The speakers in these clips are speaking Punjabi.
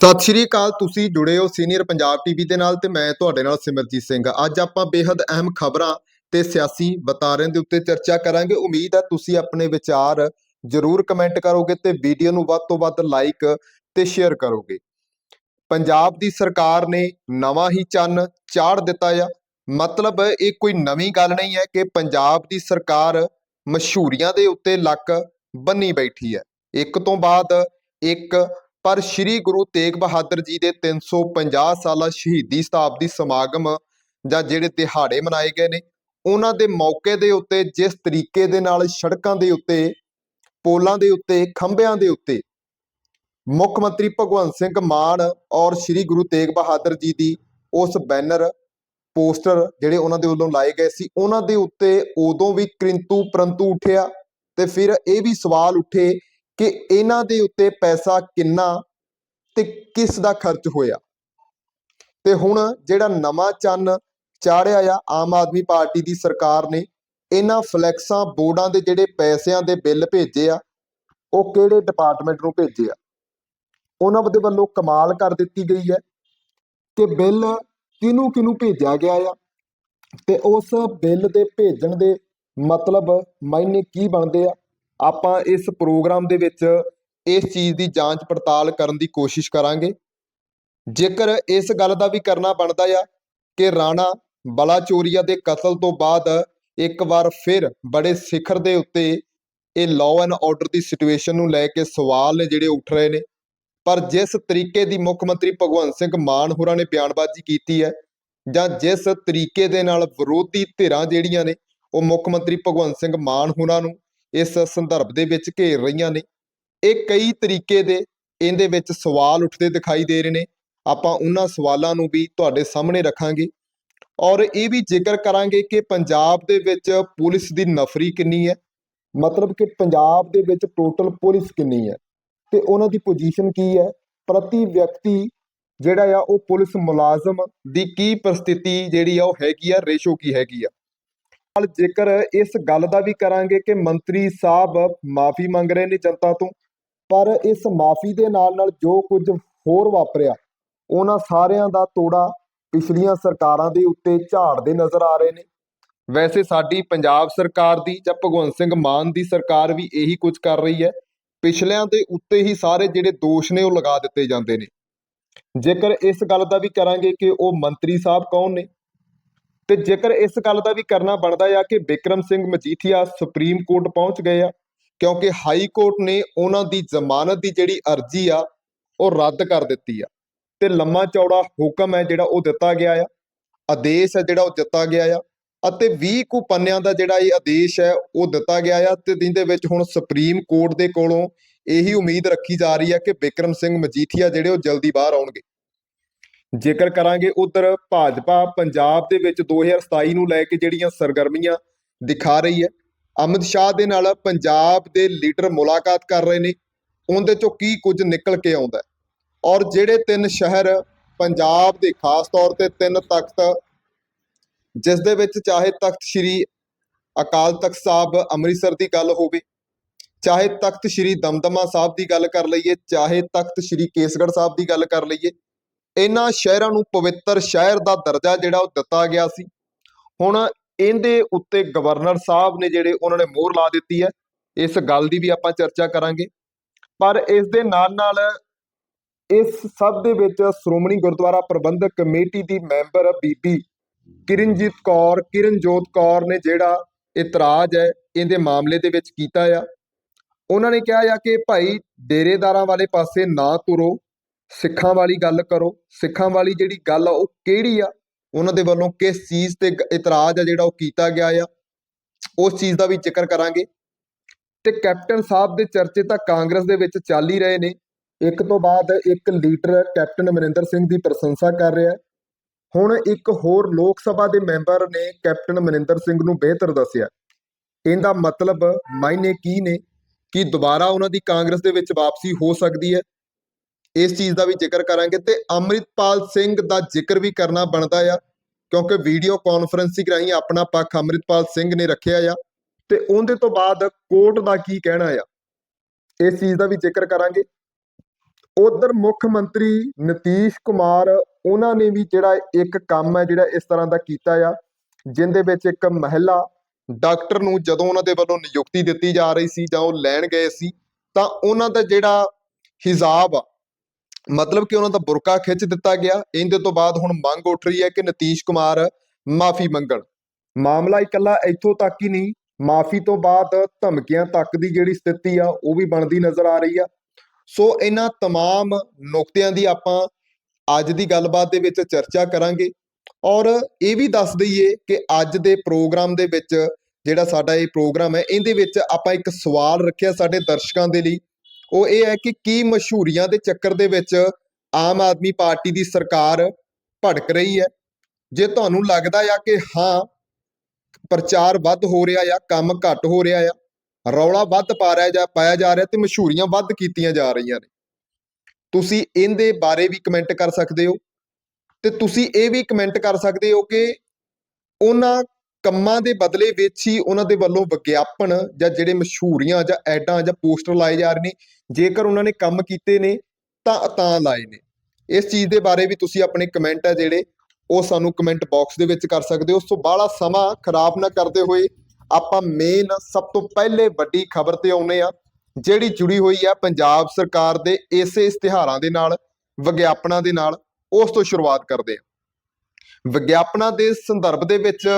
ਸਤਿ ਸ਼੍ਰੀ ਅਕਾਲ, ਤੁਸੀਂ ਜੁੜੇ ਹੋ ਸੀਨੀਅਰ ਪੰਜਾਬ ਟੀਵੀ ਦੇ ਨਾਲ ਤੇ ਮੈਂ ਤੁਹਾਡੇ ਨਾਲ ਸਿਮਰਜੀਤ ਸਿੰਘ। ਅੱਜ ਆਪਾਂ ਬੇहद ਅਹਿਮ ਖਬਰਾਂ ਤੇ ਸਿਆਸੀ ਵਤਾਰਿਆਂ ਦੇ ਉੱਤੇ ਚਰਚਾ ਕਰਾਂਗੇ। ਉਮੀਦ ਹੈ ਤੁਸੀਂ ਆਪਣੇ ਵਿਚਾਰ ਜਰੂਰ ਕਮੈਂਟ ਕਰੋਗੇ ਤੇ ਵੀਡੀਓ ਨੂੰ ਵੱਧ ਤੋਂ ਵੱਧ ਲਾਈਕ ਤੇ ਸ਼ੇਅਰ ਕਰੋਗੇ। ਪੰਜਾਬ ਦੀ ਸਰਕਾਰ ਨੇ ਨਵਾਂ ਹੀ ਚੰਨ ਚਾੜ ਦਿੱਤਾ ਆ। ਮਤਲਬ ਇਹ ਕੋਈ ਨਵੀਂ ਗੱਲ ਨਹੀਂ ਹੈ ਕਿ ਪੰਜਾਬ ਦੀ ਸਰਕਾਰ ਮਸ਼ਹੂਰੀਆਂ ਦੇ ਉੱਤੇ ਲੱਕ ਬੰਨੀ ਬੈਠੀ ਹੈ। ਇੱਕ ਤੋਂ ਬਾਅਦ ਇੱਕ ਪਰ ਸ੍ਰੀ ਗੁਰੂ ਤੇਗ ਬਹਾਦਰ ਜੀ ਦੇ 350 ਸਾਲਾ ਸ਼ਹੀਦੀ ਸ਼ਤਾਬਦੀ ਸਮਾਗਮ ਜਾਂ ਜਿਹੜੇ ਦਿਹਾੜੇ ਮਨਾਏ ਗਏ ਨੇ, ਉਹਨਾਂ ਦੇ ਮੌਕੇ ਦੇ ਉੱਤੇ, ਜਿਸ ਤਰੀਕੇ ਦੇ ਨਾਲ ਸੜਕਾਂ ਦੇ ਉੱਤੇ, ਪੋਲਾਂ ਦੇ ਉੱਤੇ, ਖੰਭਿਆਂ ਦੇ ਉੱਤੇ ਮੁੱਖ ਮੰਤਰੀ ਭਗਵੰਤ ਸਿੰਘ ਮਾਨ ਔਰ ਸ੍ਰੀ ਗੁਰੂ ਤੇਗ ਬਹਾਦਰ ਜੀ ਦੀ ਉਸ ਬੈਨਰ, ਪੋਸਟਰ ਜਿਹੜੇ ਉਹਨਾਂ ਦੇ ਵੱਲੋਂ ਲਾਏ ਗਏ ਸੀ, ਉਹਨਾਂ ਦੇ ਉੱਤੇ ਉਦੋਂ ਵੀ ਕਿੰਤੂ ਪਰੰਤੂ ਉੱਠਿਆ ਤੇ ਫਿਰ ਇਹ ਵੀ ਸਵਾਲ ਉੱਠੇ ਕਿ ਇਹਨਾਂ ਦੇ ਉੱਤੇ ਪੈਸਾ ਕਿੰਨਾ ਤੇ ਕਿਸ ਦਾ ਖਰਚ ਹੋਇਆ। ਤੇ ਹੁਣ ਜਿਹੜਾ ਨਵਾਂ ਚੰਨ ਚਾੜਿਆ ਆ ਆਮ ਆਦਮੀ ਪਾਰਟੀ ਦੀ ਸਰਕਾਰ ਨੇ, ਇਹਨਾਂ ਫਲੈਕਸਾਂ ਬੋਰਡਾਂ ਦੇ ਜਿਹੜੇ ਪੈਸਿਆਂ ਦੇ ਬਿੱਲ ਭੇਜੇ ਆ, ਉਹ ਕਿਹੜੇ ਡਿਪਾਰਟਮੈਂਟ ਨੂੰ ਭੇਜੇ ਆ? ਉਹਨਾਂ ਦੇ ਵੱਲੋਂ ਕਮਾਲ ਕਰ ਦਿੱਤੀ ਗਈ ਹੈ ਕਿ ਬਿੱਲ ਕਿਹਨੂੰ ਕਿਹਨੂੰ ਭੇਜਿਆ ਗਿਆ ਆ ਤੇ ਉਸ ਬਿੱਲ ਦੇ ਭੇਜਣ ਦੇ ਮਤਲਬ ਮਾਇਨੇ ਕੀ ਬਣਦੇ ਆ? ਆਪਾਂ ਇਸ ਪ੍ਰੋਗਰਾਮ ਦੇ ਵਿੱਚ ਇਸ ਚੀਜ਼ ਦੀ ਜਾਂਚ ਪੜਤਾਲ ਕਰਨ ਦੀ ਕੋਸ਼ਿਸ਼ ਕਰਾਂਗੇ। ਜੇਕਰ ਇਸ ਗੱਲ ਦਾ ਵੀ ਕਰਨਾ ਬਣਦਾ ਆ ਕਿ ਰਾਣਾ ਬਲਾਚੋਰੀਆ ਦੇ ਕਤਲ ਤੋਂ ਬਾਅਦ ਇੱਕ ਵਾਰ ਫਿਰ ਬੜੇ ਸਿਖਰ ਦੇ ਉੱਤੇ ਇਹ ਲਾਅ ਐਂਡ ਆਰਡਰ ਦੀ ਸਿਚੁਏਸ਼ਨ ਨੂੰ ਲੈ ਕੇ ਸਵਾਲ ਨੇ ਜਿਹੜੇ ਉੱਠ ਰਹੇ ਨੇ, ਪਰ ਜਿਸ ਤਰੀਕੇ ਦੀ ਮੁੱਖ ਮੰਤਰੀ ਭਗਵੰਤ ਸਿੰਘ ਮਾਨ ਹੋਰਾਂ ਨੇ ਬਿਆਨਬਾਜ਼ੀ ਕੀਤੀ ਹੈ ਜਾਂ ਜਿਸ ਤਰੀਕੇ ਦੇ ਨਾਲ ਵਿਰੋਧੀ ਧਿਰਾਂ ਜਿਹੜੀਆਂ ਨੇ ਉਹ ਮੁੱਖ ਮੰਤਰੀ ਭਗਵੰਤ ਸਿੰਘ ਮਾਨ ਹੋਰਾਂ ਨੂੰ ਇਸ ਸੰਦਰਭ ਦੇ ਵਿੱਚ ਘੇਰ ਰਹੀਆਂ ਨੇ। ਇਹ ਕਈ ਤਰੀਕੇ ਦੇ ਇਹਦੇ ਵਿੱਚ ਸਵਾਲ ਉੱਠਦੇ ਦਿਖਾਈ ਦੇ ਰਹੇ ਨੇ। ਆਪਾਂ ਉਹਨਾਂ ਸਵਾਲਾਂ ਨੂੰ ਵੀ ਤੁਹਾਡੇ ਸਾਹਮਣੇ ਰੱਖਾਂਗੇ। ਔਰ ਇਹ ਵੀ ਜ਼ਿਕਰ ਕਰਾਂਗੇ ਕਿ ਪੰਜਾਬ ਦੇ ਵਿੱਚ ਪੁਲਿਸ ਦੀ ਨਫਰੀ ਕਿੰਨੀ ਹੈ। ਮਤਲਬ ਕਿ ਪੰਜਾਬ ਦੇ ਵਿੱਚ ਟੋਟਲ ਪੁਲਿਸ ਕਿੰਨੀ ਹੈ। ਤੇ ਉਹਨਾਂ ਦੀ ਪੋਜੀਸ਼ਨ ਕੀ ਹੈ। ਪ੍ਰਤੀ ਵਿਅਕਤੀ ਜਿਹੜਾ ਆ ਉਹ ਪੁਲਿਸ ਮੁਲਾਜ਼ਮ ਦੀ ਕੀ ਪ੍ਰਸਥਿਤੀ ਜਿਹੜੀ ਆ ਉਹ ਹੈਗੀ ਆ ਰੇਸ਼ੋ ਕੀ ਹੈਗੀ ਆ। ਨਾਲ ਜੇਕਰ ਇਸ ਗੱਲ ਦਾ ਵੀ ਕਰਾਂਗੇ ਕਿ ਮੰਤਰੀ ਸਾਹਿਬ ਮਾਫੀ ਮੰਗ ਰਹੇ ਨੇ ਜਨਤਾ ਤੋਂ, ਪਰ ਇਸ ਮਾਫੀ ਦੇ ਨਾਲ ਨਾਲ ਜੋ ਕੁਝ ਹੋਰ ਵਾਪਰਿਆ, ਉਹਨਾਂ ਸਾਰਿਆਂ ਦਾ ਤੋੜਾ ਪਿਛਲੀਆਂ ਸਰਕਾਰਾਂ ਦੇ ਉੱਤੇ ਝਾੜਦੇ ਨਜ਼ਰ ਆ ਰਹੇ ਨੇ। ਵੈਸੇ ਸਾਡੀ ਪੰਜਾਬ ਸਰਕਾਰ ਦੀ ਜਾਂ ਭਗਵੰਤ ਸਿੰਘ ਮਾਨ ਦੀ ਸਰਕਾਰ ਵੀ ਇਹੀ ਕੁਝ ਕਰ ਰਹੀ ਹੈ। ਪਿਛਲਿਆਂ ਦੇ ਉੱਤੇ ਹੀ ਸਾਰੇ ਜਿਹੜੇ ਦੋਸ਼ ਨੇ ਉਹ ਲਗਾ ਦਿੱਤੇ ਜਾਂਦੇ ਨੇ। ਜੇਕਰ ਇਸ ਗੱਲ ਦਾ ਵੀ ਕਰਾਂਗੇ ਕਿ ਉਹ ਮੰਤਰੀ ਸਾਹਿਬ ਕੌਣ ਨੇ ਤੇ ਜੇਕਰ ਇਸ ਗੱਲ ਦਾ ਵੀ ਕਰਨਾ ਬਣਦਾ ਆ ਕਿ ਬਿਕਰਮ ਸਿੰਘ ਮਜੀਠੀਆ ਸੁਪਰੀਮ ਕੋਰਟ ਪਹੁੰਚ ਗਏ ਆ, ਕਿਉਂਕਿ ਹਾਈ ਕੋਰਟ ਨੇ ਉਹਨਾਂ ਦੀ ਜ਼ਮਾਨਤ ਦੀ ਜਿਹੜੀ ਅਰਜ਼ੀ ਆ, ਉਹ ਰੱਦ ਕਰ ਦਿੱਤੀ ਆ। ਤੇ ਲੰਮਾ ਚੌੜਾ ਹੁਕਮ ਹੈ ਜਿਹੜਾ ਉਹ ਦਿੱਤਾ ਗਿਆ ਆ, ਆਦੇਸ਼ ਹੈ ਜਿਹੜਾ ਉਹ ਦਿੱਤਾ ਗਿਆ ਆ, ਅਤੇ 20 ਕੁ ਪੰਨਿਆਂ ਦਾ ਜਿਹੜਾ ਇਹ ਆਦੇਸ਼ ਹੈ, ਉਹ ਦਿੱਤਾ ਗਿਆ ਆ, ਤੇ ਜਿਹਦੇ ਵਿੱਚ ਹੁਣ ਸੁਪਰੀਮ ਕੋਰਟ ਦੇ ਕੋਲੋਂ ਇਹੀ ਉਮੀਦ ਰੱਖੀ ਜਾ ਰਹੀ ਹੈ ਕਿ ਬਿਕਰਮ ਸਿੰਘ ਮਜੀਠੀਆ ਜਿਹੜੇ ਉਹ ਜਲਦੀ ਬਾਹਰ ਆਉਣਗੇ। ਜੇਕਰ ਕਰਾਂਗੇ ਉਧਰ ਭਾਜਪਾ ਪੰਜਾਬ ਦੇ ਵਿੱਚ 2027 ਨੂੰ ਲੈ ਕੇ ਜਿਹੜੀਆਂ ਸਰਗਰਮੀਆਂ ਦਿਖਾ ਰਹੀ ਹੈ, ਅਮਿਤ ਸ਼ਾਹ ਦੇ ਨਾਲ ਪੰਜਾਬ ਦੇ ਲੀਡਰ ਮੁਲਾਕਾਤ ਕਰ ਰਹੇ ਨੇ, ਉਹਦੇ ਚੋਂ ਕੀ ਕੁਝ ਨਿਕਲ ਕੇ ਆਉਂਦਾ ਔਰ ਜਿਹੜੇ ਤਿੰਨ ਸ਼ਹਿਰ ਪੰਜਾਬ ਦੇ, ਖਾਸ ਤੌਰ ਤੇ ਤਿੰਨ ਤਖਤ, ਜਿਸ ਦੇ ਵਿੱਚ ਚਾਹੇ ਤਖਤ ਸ੍ਰੀ ਅਕਾਲ ਤਖਤ ਸਾਹਿਬ ਅੰਮ੍ਰਿਤਸਰ ਦੀ ਗੱਲ ਹੋਵੇ, ਚਾਹੇ ਤਖਤ ਸ੍ਰੀ ਦਮਦਮਾ ਸਾਹਿਬ ਦੀ ਗੱਲ ਕਰ ਲਈਏ, ਚਾਹੇ ਤਖਤ ਸ੍ਰੀ ਕੇਸਗੜ੍ਹ ਸਾਹਿਬ ਦੀ ਗੱਲ ਕਰ ਲਈਏ ਇਹਨਾਂ ਸ਼ਹਿਰਾਂ ਨੂੰ ਪਵਿੱਤਰ ਸ਼ਹਿਰ ਦਾ ਦਰਜਾ ਜਿਹੜਾ ਉਹ ਦਿੱਤਾ ਗਿਆ ਸੀ। ਹੁਣ ਇਹਦੇ ਉੱਤੇ ਗਵਰਨਰ ਸਾਹਿਬ ਨੇ ਜਿਹੜੇ ਉਹਨਾਂ ਨੇ ਮੋਹਰ ਲਾ ਦਿੱਤੀ ਹੈ, ਇਸ ਗੱਲ ਦੀ ਵੀ ਆਪਾਂ ਚਰਚਾ ਕਰਾਂਗੇ। ਪਰ ਇਸ ਦੇ ਨਾਲ ਨਾਲ ਇਸ ਸਭ ਦੇ ਵਿੱਚ ਸ਼੍ਰੋਮਣੀ ਗੁਰਦੁਆਰਾ ਪ੍ਰਬੰਧਕ ਕਮੇਟੀ ਦੀ ਮੈਂਬਰ ਬੀਬੀ ਕਿਰਨਜੀਤ ਕੌਰ, ਕਿਰਨਜੋਤ ਕੌਰ ਨੇ ਜਿਹੜਾ ਇਤਰਾਜ਼ ਹੈ, ਇਹਦੇ ਮਾਮਲੇ ਦੇ ਵਿੱਚ ਕੀਤਾ ਆ। ਉਹਨਾਂ ਨੇ ਕਿਹਾ ਆ ਕਿ ਭਾਈ ਡੇਰੇਦਾਰਾਂ ਵਾਲੇ ਪਾਸੇ ਨਾ ਤੁਰੋ। ਸਿੱਖਾਂ ਵਾਲੀ ਗੱਲ ਕਰੋ। ਸਿੱਖਾਂ ਵਾਲੀ ਜਿਹੜੀ ਗੱਲ ਆ, ਉਹ ਕਿਹੜੀ ਆ? ਉਹਨਾਂ ਦੇ ਵੱਲੋਂ ਕਿਸ ਚੀਜ਼ ਤੇ ਇਤਰਾਜ਼ ਆ ਜਿਹੜਾ ਉਹ ਕੀਤਾ ਗਿਆ ਆ? ਉਸ ਚੀਜ਼ ਦਾ ਵੀ ਜ਼ਿਕਰ ਕਰਾਂਗੇ। ਤੇ ਕੈਪਟਨ ਸਾਹਿਬ ਦੇ ਚਰਚੇ ਤਾਂ ਕਾਂਗਰਸ ਦੇ ਵਿੱਚ ਚੱਲ ਹੀ ਰਹੇ ਨੇ। ਇੱਕ ਤੋਂ ਬਾਅਦ ਇੱਕ ਲੀਡਰ ਕੈਪਟਨ ਅਮਰਿੰਦਰ ਸਿੰਘ ਦੀ ਪ੍ਰਸ਼ੰਸਾ ਕਰ ਰਿਹਾ। ਹੁਣ ਇੱਕ ਹੋਰ ਲੋਕ ਸਭਾ ਦੇ ਮੈਂਬਰ ਨੇ ਕੈਪਟਨ ਅਮਰਿੰਦਰ ਸਿੰਘ ਨੂੰ ਬਿਹਤਰ ਦੱਸਿਆ। ਇਹਦਾ ਮਤਲਬ ਮਾਇਨੇ ਕੀ ਨੇ? ਕਿ ਦੁਬਾਰਾ ਉਹਨਾਂ ਦੀ ਕਾਂਗਰਸ ਦੇ ਵਿੱਚ ਵਾਪਸੀ ਹੋ ਸਕਦੀ ਹੈ। ਇਸ ਚੀਜ਼ ਦਾ ਵੀ ਜ਼ਿਕਰ ਕਰਾਂਗੇ ਤੇ ਅੰਮ੍ਰਿਤਪਾਲ ਸਿੰਘ ਦਾ ਜ਼ਿਕਰ ਵੀ ਕਰਨਾ ਬਣਦਾ ਆ, ਕਿਉਂਕਿ ਵੀਡੀਓ ਕਾਨਫਰੰਸਿੰਗ ਰਾਹੀਂ ਆਪਣਾ ਪੱਖ ਅੰਮ੍ਰਿਤਪਾਲ ਸਿੰਘ ਨੇ ਰੱਖਿਆ ਆ ਤੇ ਉਹਦੇ ਤੋਂ ਬਾਅਦ ਕੋਰਟ ਦਾ ਕੀ ਕਹਿਣਾ ਆ, ਇਸ ਚੀਜ਼ ਦਾ ਵੀ ਜ਼ਿਕਰ ਕਰਾਂਗੇ। ਉਧਰ ਮੁੱਖ ਮੰਤਰੀ ਨਤੀਸ਼ ਕੁਮਾਰ, ਉਹਨਾਂ ਨੇ ਵੀ ਜਿਹੜਾ ਇੱਕ ਕੰਮ ਹੈ ਜਿਹੜਾ ਇਸ ਤਰ੍ਹਾਂ ਦਾ ਕੀਤਾ ਆ, ਜਿੰਦੇ ਵਿੱਚ ਇੱਕ ਮਹਿਲਾ ਡਾਕਟਰ ਨੂੰ ਜਦੋਂ ਉਹਨਾਂ ਦੇ ਵੱਲੋਂ ਨਿਯੁਕਤੀ ਦਿੱਤੀ ਜਾ ਰਹੀ ਸੀ ਜਾਂ ਉਹ ਲੈਣ ਗਏ ਸੀ, ਤਾਂ ਉਹਨਾਂ ਦਾ ਜਿਹੜਾ ਹਿਜਾਬ ਆ ਮਤਲਬ ਕਿ ਉਹਨਾਂ ਦਾ ਬੁਰਕਾ ਖਿੱਚ ਦਿੱਤਾ ਗਿਆ ਇਹਦੇ ਤੋਂ ਬਾਅਦ ਹੁਣ ਮੰਗ ਉੱਠ ਰਹੀ ਹੈ ਕਿ ਨਤੀਸ਼ ਕੁਮਾਰ ਮਾਫੀ ਮੰਗਣ ਮਾਮਲਾ ਇਕੱਲਾ ਇੱਥੋਂ ਤੱਕ ਹੀ ਨਹੀਂ ਮਾਫੀ ਤੋਂ ਬਾਅਦ ਧਮਕੀਆਂ ਤੱਕ ਦੀ ਜਿਹੜੀ ਸਥਿਤੀ ਆ ਉਹ ਵੀ ਬਣਦੀ ਨਜ਼ਰ ਆ ਰਹੀ ਆ ਸੋ ਇਹਨਾਂ तमाम ਨੁਕਤਿਆਂ ਦੀ ਆਪਾਂ ਅੱਜ ਦੀ ਗੱਲਬਾਤ ਦੇ ਵਿੱਚ ਚਰਚਾ ਕਰਾਂਗੇ ਔਰ ਇਹ ਵੀ ਦੱਸ ਦਈਏ ਕਿ ਅੱਜ ਦੇ ਪ੍ਰੋਗਰਾਮ ਦੇ ਵਿੱਚ ਜਿਹੜਾ ਸਾਡਾ ਇਹ ਪ੍ਰੋਗਰਾਮ ਹੈ ਇਹਦੇ ਵਿੱਚ ਆਪਾਂ ਇੱਕ ਸਵਾਲ ਰੱਖਿਆ ਸਾਡੇ ਦਰਸ਼ਕਾਂ ਦੇ ਲਈ ਉਹ ਇਹ ਹੈ ਕਿ ਕੀ ਮਸ਼ਹੂਰੀਆਂ ਦੇ ਚੱਕਰ ਦੇ ਵਿੱਚ ਆਮ ਆਦਮੀ ਪਾਰਟੀ ਦੀ ਸਰਕਾਰ ਭੜਕ ਰਹੀ ਹੈ? ਜੇ ਤੁਹਾਨੂੰ ਲੱਗਦਾ ਆ ਕਿ ਹਾਂ, ਪ੍ਰਚਾਰ ਵੱਧ ਹੋ ਰਿਹਾ ਆ, ਕੰਮ ਘੱਟ ਹੋ ਰਿਹਾ ਆ, ਰੌਲਾ ਵੱਧ ਪਾ ਰਿਹਾ ਜਾਂ ਪਾਇਆ ਜਾ ਰਿਹਾ ਤੇ ਮਸ਼ਹੂਰੀਆਂ ਵੱਧ ਕੀਤੀਆਂ ਜਾ ਰਹੀਆਂ ਨੇ। ਤੁਸੀਂ ਇਹਦੇ ਬਾਰੇ ਵੀ ਕਮੈਂਟ ਕਰ ਸਕਦੇ ਹੋ ਤੇ ਤੁਸੀਂ ਇਹ ਵੀ ਕਮੈਂਟ ਕਰ ਸਕਦੇ ਹੋ ਕਿ ਉਹਨਾਂ ਕੰਮਾਂ ਦੇ ਬਦਲੇ ਵਿੱਚ ਹੀ ਉਹਨਾਂ ਦੇ ਵੱਲੋਂ ਵਿਗਿਆਪਨ ਜਾਂ ਜਿਹੜੇ ਮਸ਼ਹੂਰੀਆਂ ਜਾਂ ਐਡਾਂ ਜਾਂ ਪੋਸਟਰ ਲਾਏ ਜਾ ਰਹੇ ਨੇ, ਜੇਕਰ ਉਹਨਾਂ ਨੇ ਕੰਮ ਕੀਤੇ ਨੇ, ਤਾਂ ਤਾਂ ਲਾਏ ਨੇ। ਇਸ ਚੀਜ਼ ਦੇ ਬਾਰੇ ਵੀ ਤੁਸੀਂ ਆਪਣੇ ਕਮੈਂਟ ਆ ਜਿਹੜੇ, ਉਹ ਸਾਨੂੰ ਕਮੈਂਟ ਬਾਕਸ ਦੇ ਵਿੱਚ ਕਰ ਸਕਦੇ ਹੋ। ਸੋ ਬਾਹਲਾ ਸਮਾਂ ਖਰਾਬ ਨਾ ਕਰਦੇ ਹੋਏ, ਆਪਾਂ ਮੇਨ ਸਭ ਤੋਂ ਪਹਿਲੇ ਵੱਡੀ ਖਬਰ ਤੇ ਆਉਨੇ ਆ ਜਿਹੜੀ ਜੁੜੀ ਹੋਈ ਆ ਪੰਜਾਬ ਸਰਕਾਰ ਦੇ ਇਸੇ ਇਸ਼ਤਿਹਾਰਾਂ ਦੇ ਨਾਲ, ਵਿਗਿਆਪਨਾਂ ਦੇ ਨਾਲ, ਉਸ ਤੋਂ ਸ਼ੁਰੂਆਤ ਕਰਦੇ ਆ ਵਿਗਿਆਪਨਾਂ ਦੇ ਸੰਦਰਭ ਦੇ ਵਿੱਚ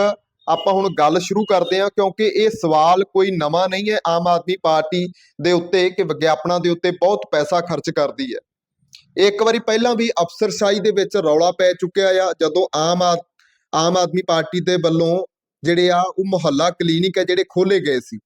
ਆਪਾਂ ਹੁਣ ਗੱਲ ਸ਼ੁਰੂ ਕਰਦੇ ਹਾਂ ਕਿਉਂਕਿ ਇਹ ਸਵਾਲ ਕੋਈ ਨਵਾਂ ਨਹੀਂ ਹੈ, ਆਮ ਆਦਮੀ ਪਾਰਟੀ ਦੇ ਉੱਤੇ ਕਿ ਵਿਗਿਆਪਨਾਂ ਦੇ ਉੱਤੇ ਬਹੁਤ ਪੈਸਾ ਖਰਚ ਕਰਦੀ ਹੈ। ਇੱਕ ਵਾਰੀ ਪਹਿਲਾਂ ਵੀ ਅਫਸਰਸ਼ਾਹੀ ਦੇ ਵਿੱਚ ਰੌਲਾ ਪੈ ਚੁੱਕਿਆ ਆ, ਜਦੋਂ ਆਮ ਆਮ ਆਦਮੀ ਪਾਰਟੀ ਦੇ ਵੱਲੋਂ ਜਿਹੜੇ ਆ ਉਹ ਮੁਹੱਲਾ ਕਲੀਨਿਕ ਹੈ ਜਿਹੜੇ ਖੋਲੇ ਗਏ ਸੀ।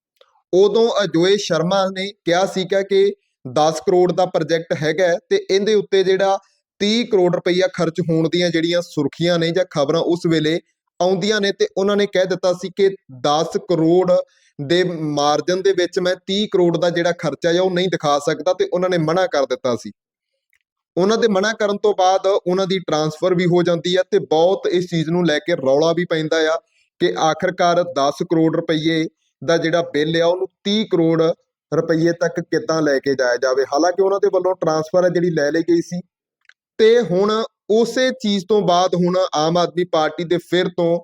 ਉਦੋਂ ਅਜੋਏ ਸ਼ਰਮਾ ਨੇ ਕਿਹਾ ਸੀਗਾ ਕਿ 10 ਕਰੋੜ ਦਾ ਪ੍ਰੋਜੈਕਟ ਹੈਗਾ ਤੇ ਇਹਦੇ ਉੱਤੇ ਜਿਹੜਾ 30 ਕਰੋੜ ਰੁਪਈਆ ਖਰਚ ਹੋਣ ਦੀਆਂ ਜਿਹੜੀਆਂ ਸੁਰਖੀਆਂ ਨੇ ਜਾਂ ਖਬਰਾਂ ਉਸ ਵੇਲੇ ਆਉਂਦੀਆਂ ਨੇ ਤੇ ਉਹਨਾਂ ਨੇ ਕਹਿ ਦਿੱਤਾ ਸੀ ਕਿ 10 ਕਰੋੜ ਦੇ ਮਾਰਜਨ ਦੇ ਵਿੱਚ ਮੈਂ 30 ਕਰੋੜ ਦਾ ਜਿਹੜਾ ਖਰਚਾ ਹੈ ਉਹ ਨਹੀਂ ਦਿਖਾ ਸਕਦਾ ਤੇ ਉਹਨਾਂ ਨੇ ਮਨਾ ਕਰ ਦਿੱਤਾ ਸੀ। ਉਹਨਾਂ ਦੇ ਮਨਾ ਕਰਨ ਤੋਂ ਬਾਅਦ ਉਹਨਾਂ ਦੀ ਟਰਾਂਸਫਰ ਵੀ ਹੋ ਜਾਂਦੀ ਹੈ ਤੇ ਬਹੁਤ ਇਸ ਚੀਜ਼ ਨੂੰ ਲੈ ਕੇ ਰੌਲਾ ਵੀ ਪੈਂਦਾ ਆ ਕਿ ਆਖਰਕਾਰ 10 ਕਰੋੜ ਰੁਪਏ ਦਾ ਜਿਹੜਾ ਬਿੱਲ ਆ ਉਹਨੂੰ 30 ਕਰੋੜ ਰੁਪਏ ਤੱਕ ਕਿੱਦਾਂ ਲੈ ਕੇ ਜਾਇਆ ਜਾਵੇ। ਹਾਲਾਂਕਿ ਉਹਨਾਂ ਦੇ ਵੱਲੋਂ ਟਰਾਂਸਫਰ ਹੈ ਜਿਹੜੀ ਲੈ ਲਈ ਗਈ ਸੀ ਤੇ ਹੁਣ ਉਸੇ ਚੀਜ਼ ਤੋਂ ਬਾਅਦ ਹੁਣ ਆਮ ਆਦਮੀ ਪਾਰਟੀ ਦੇ ਫਿਰ ਤੋਂ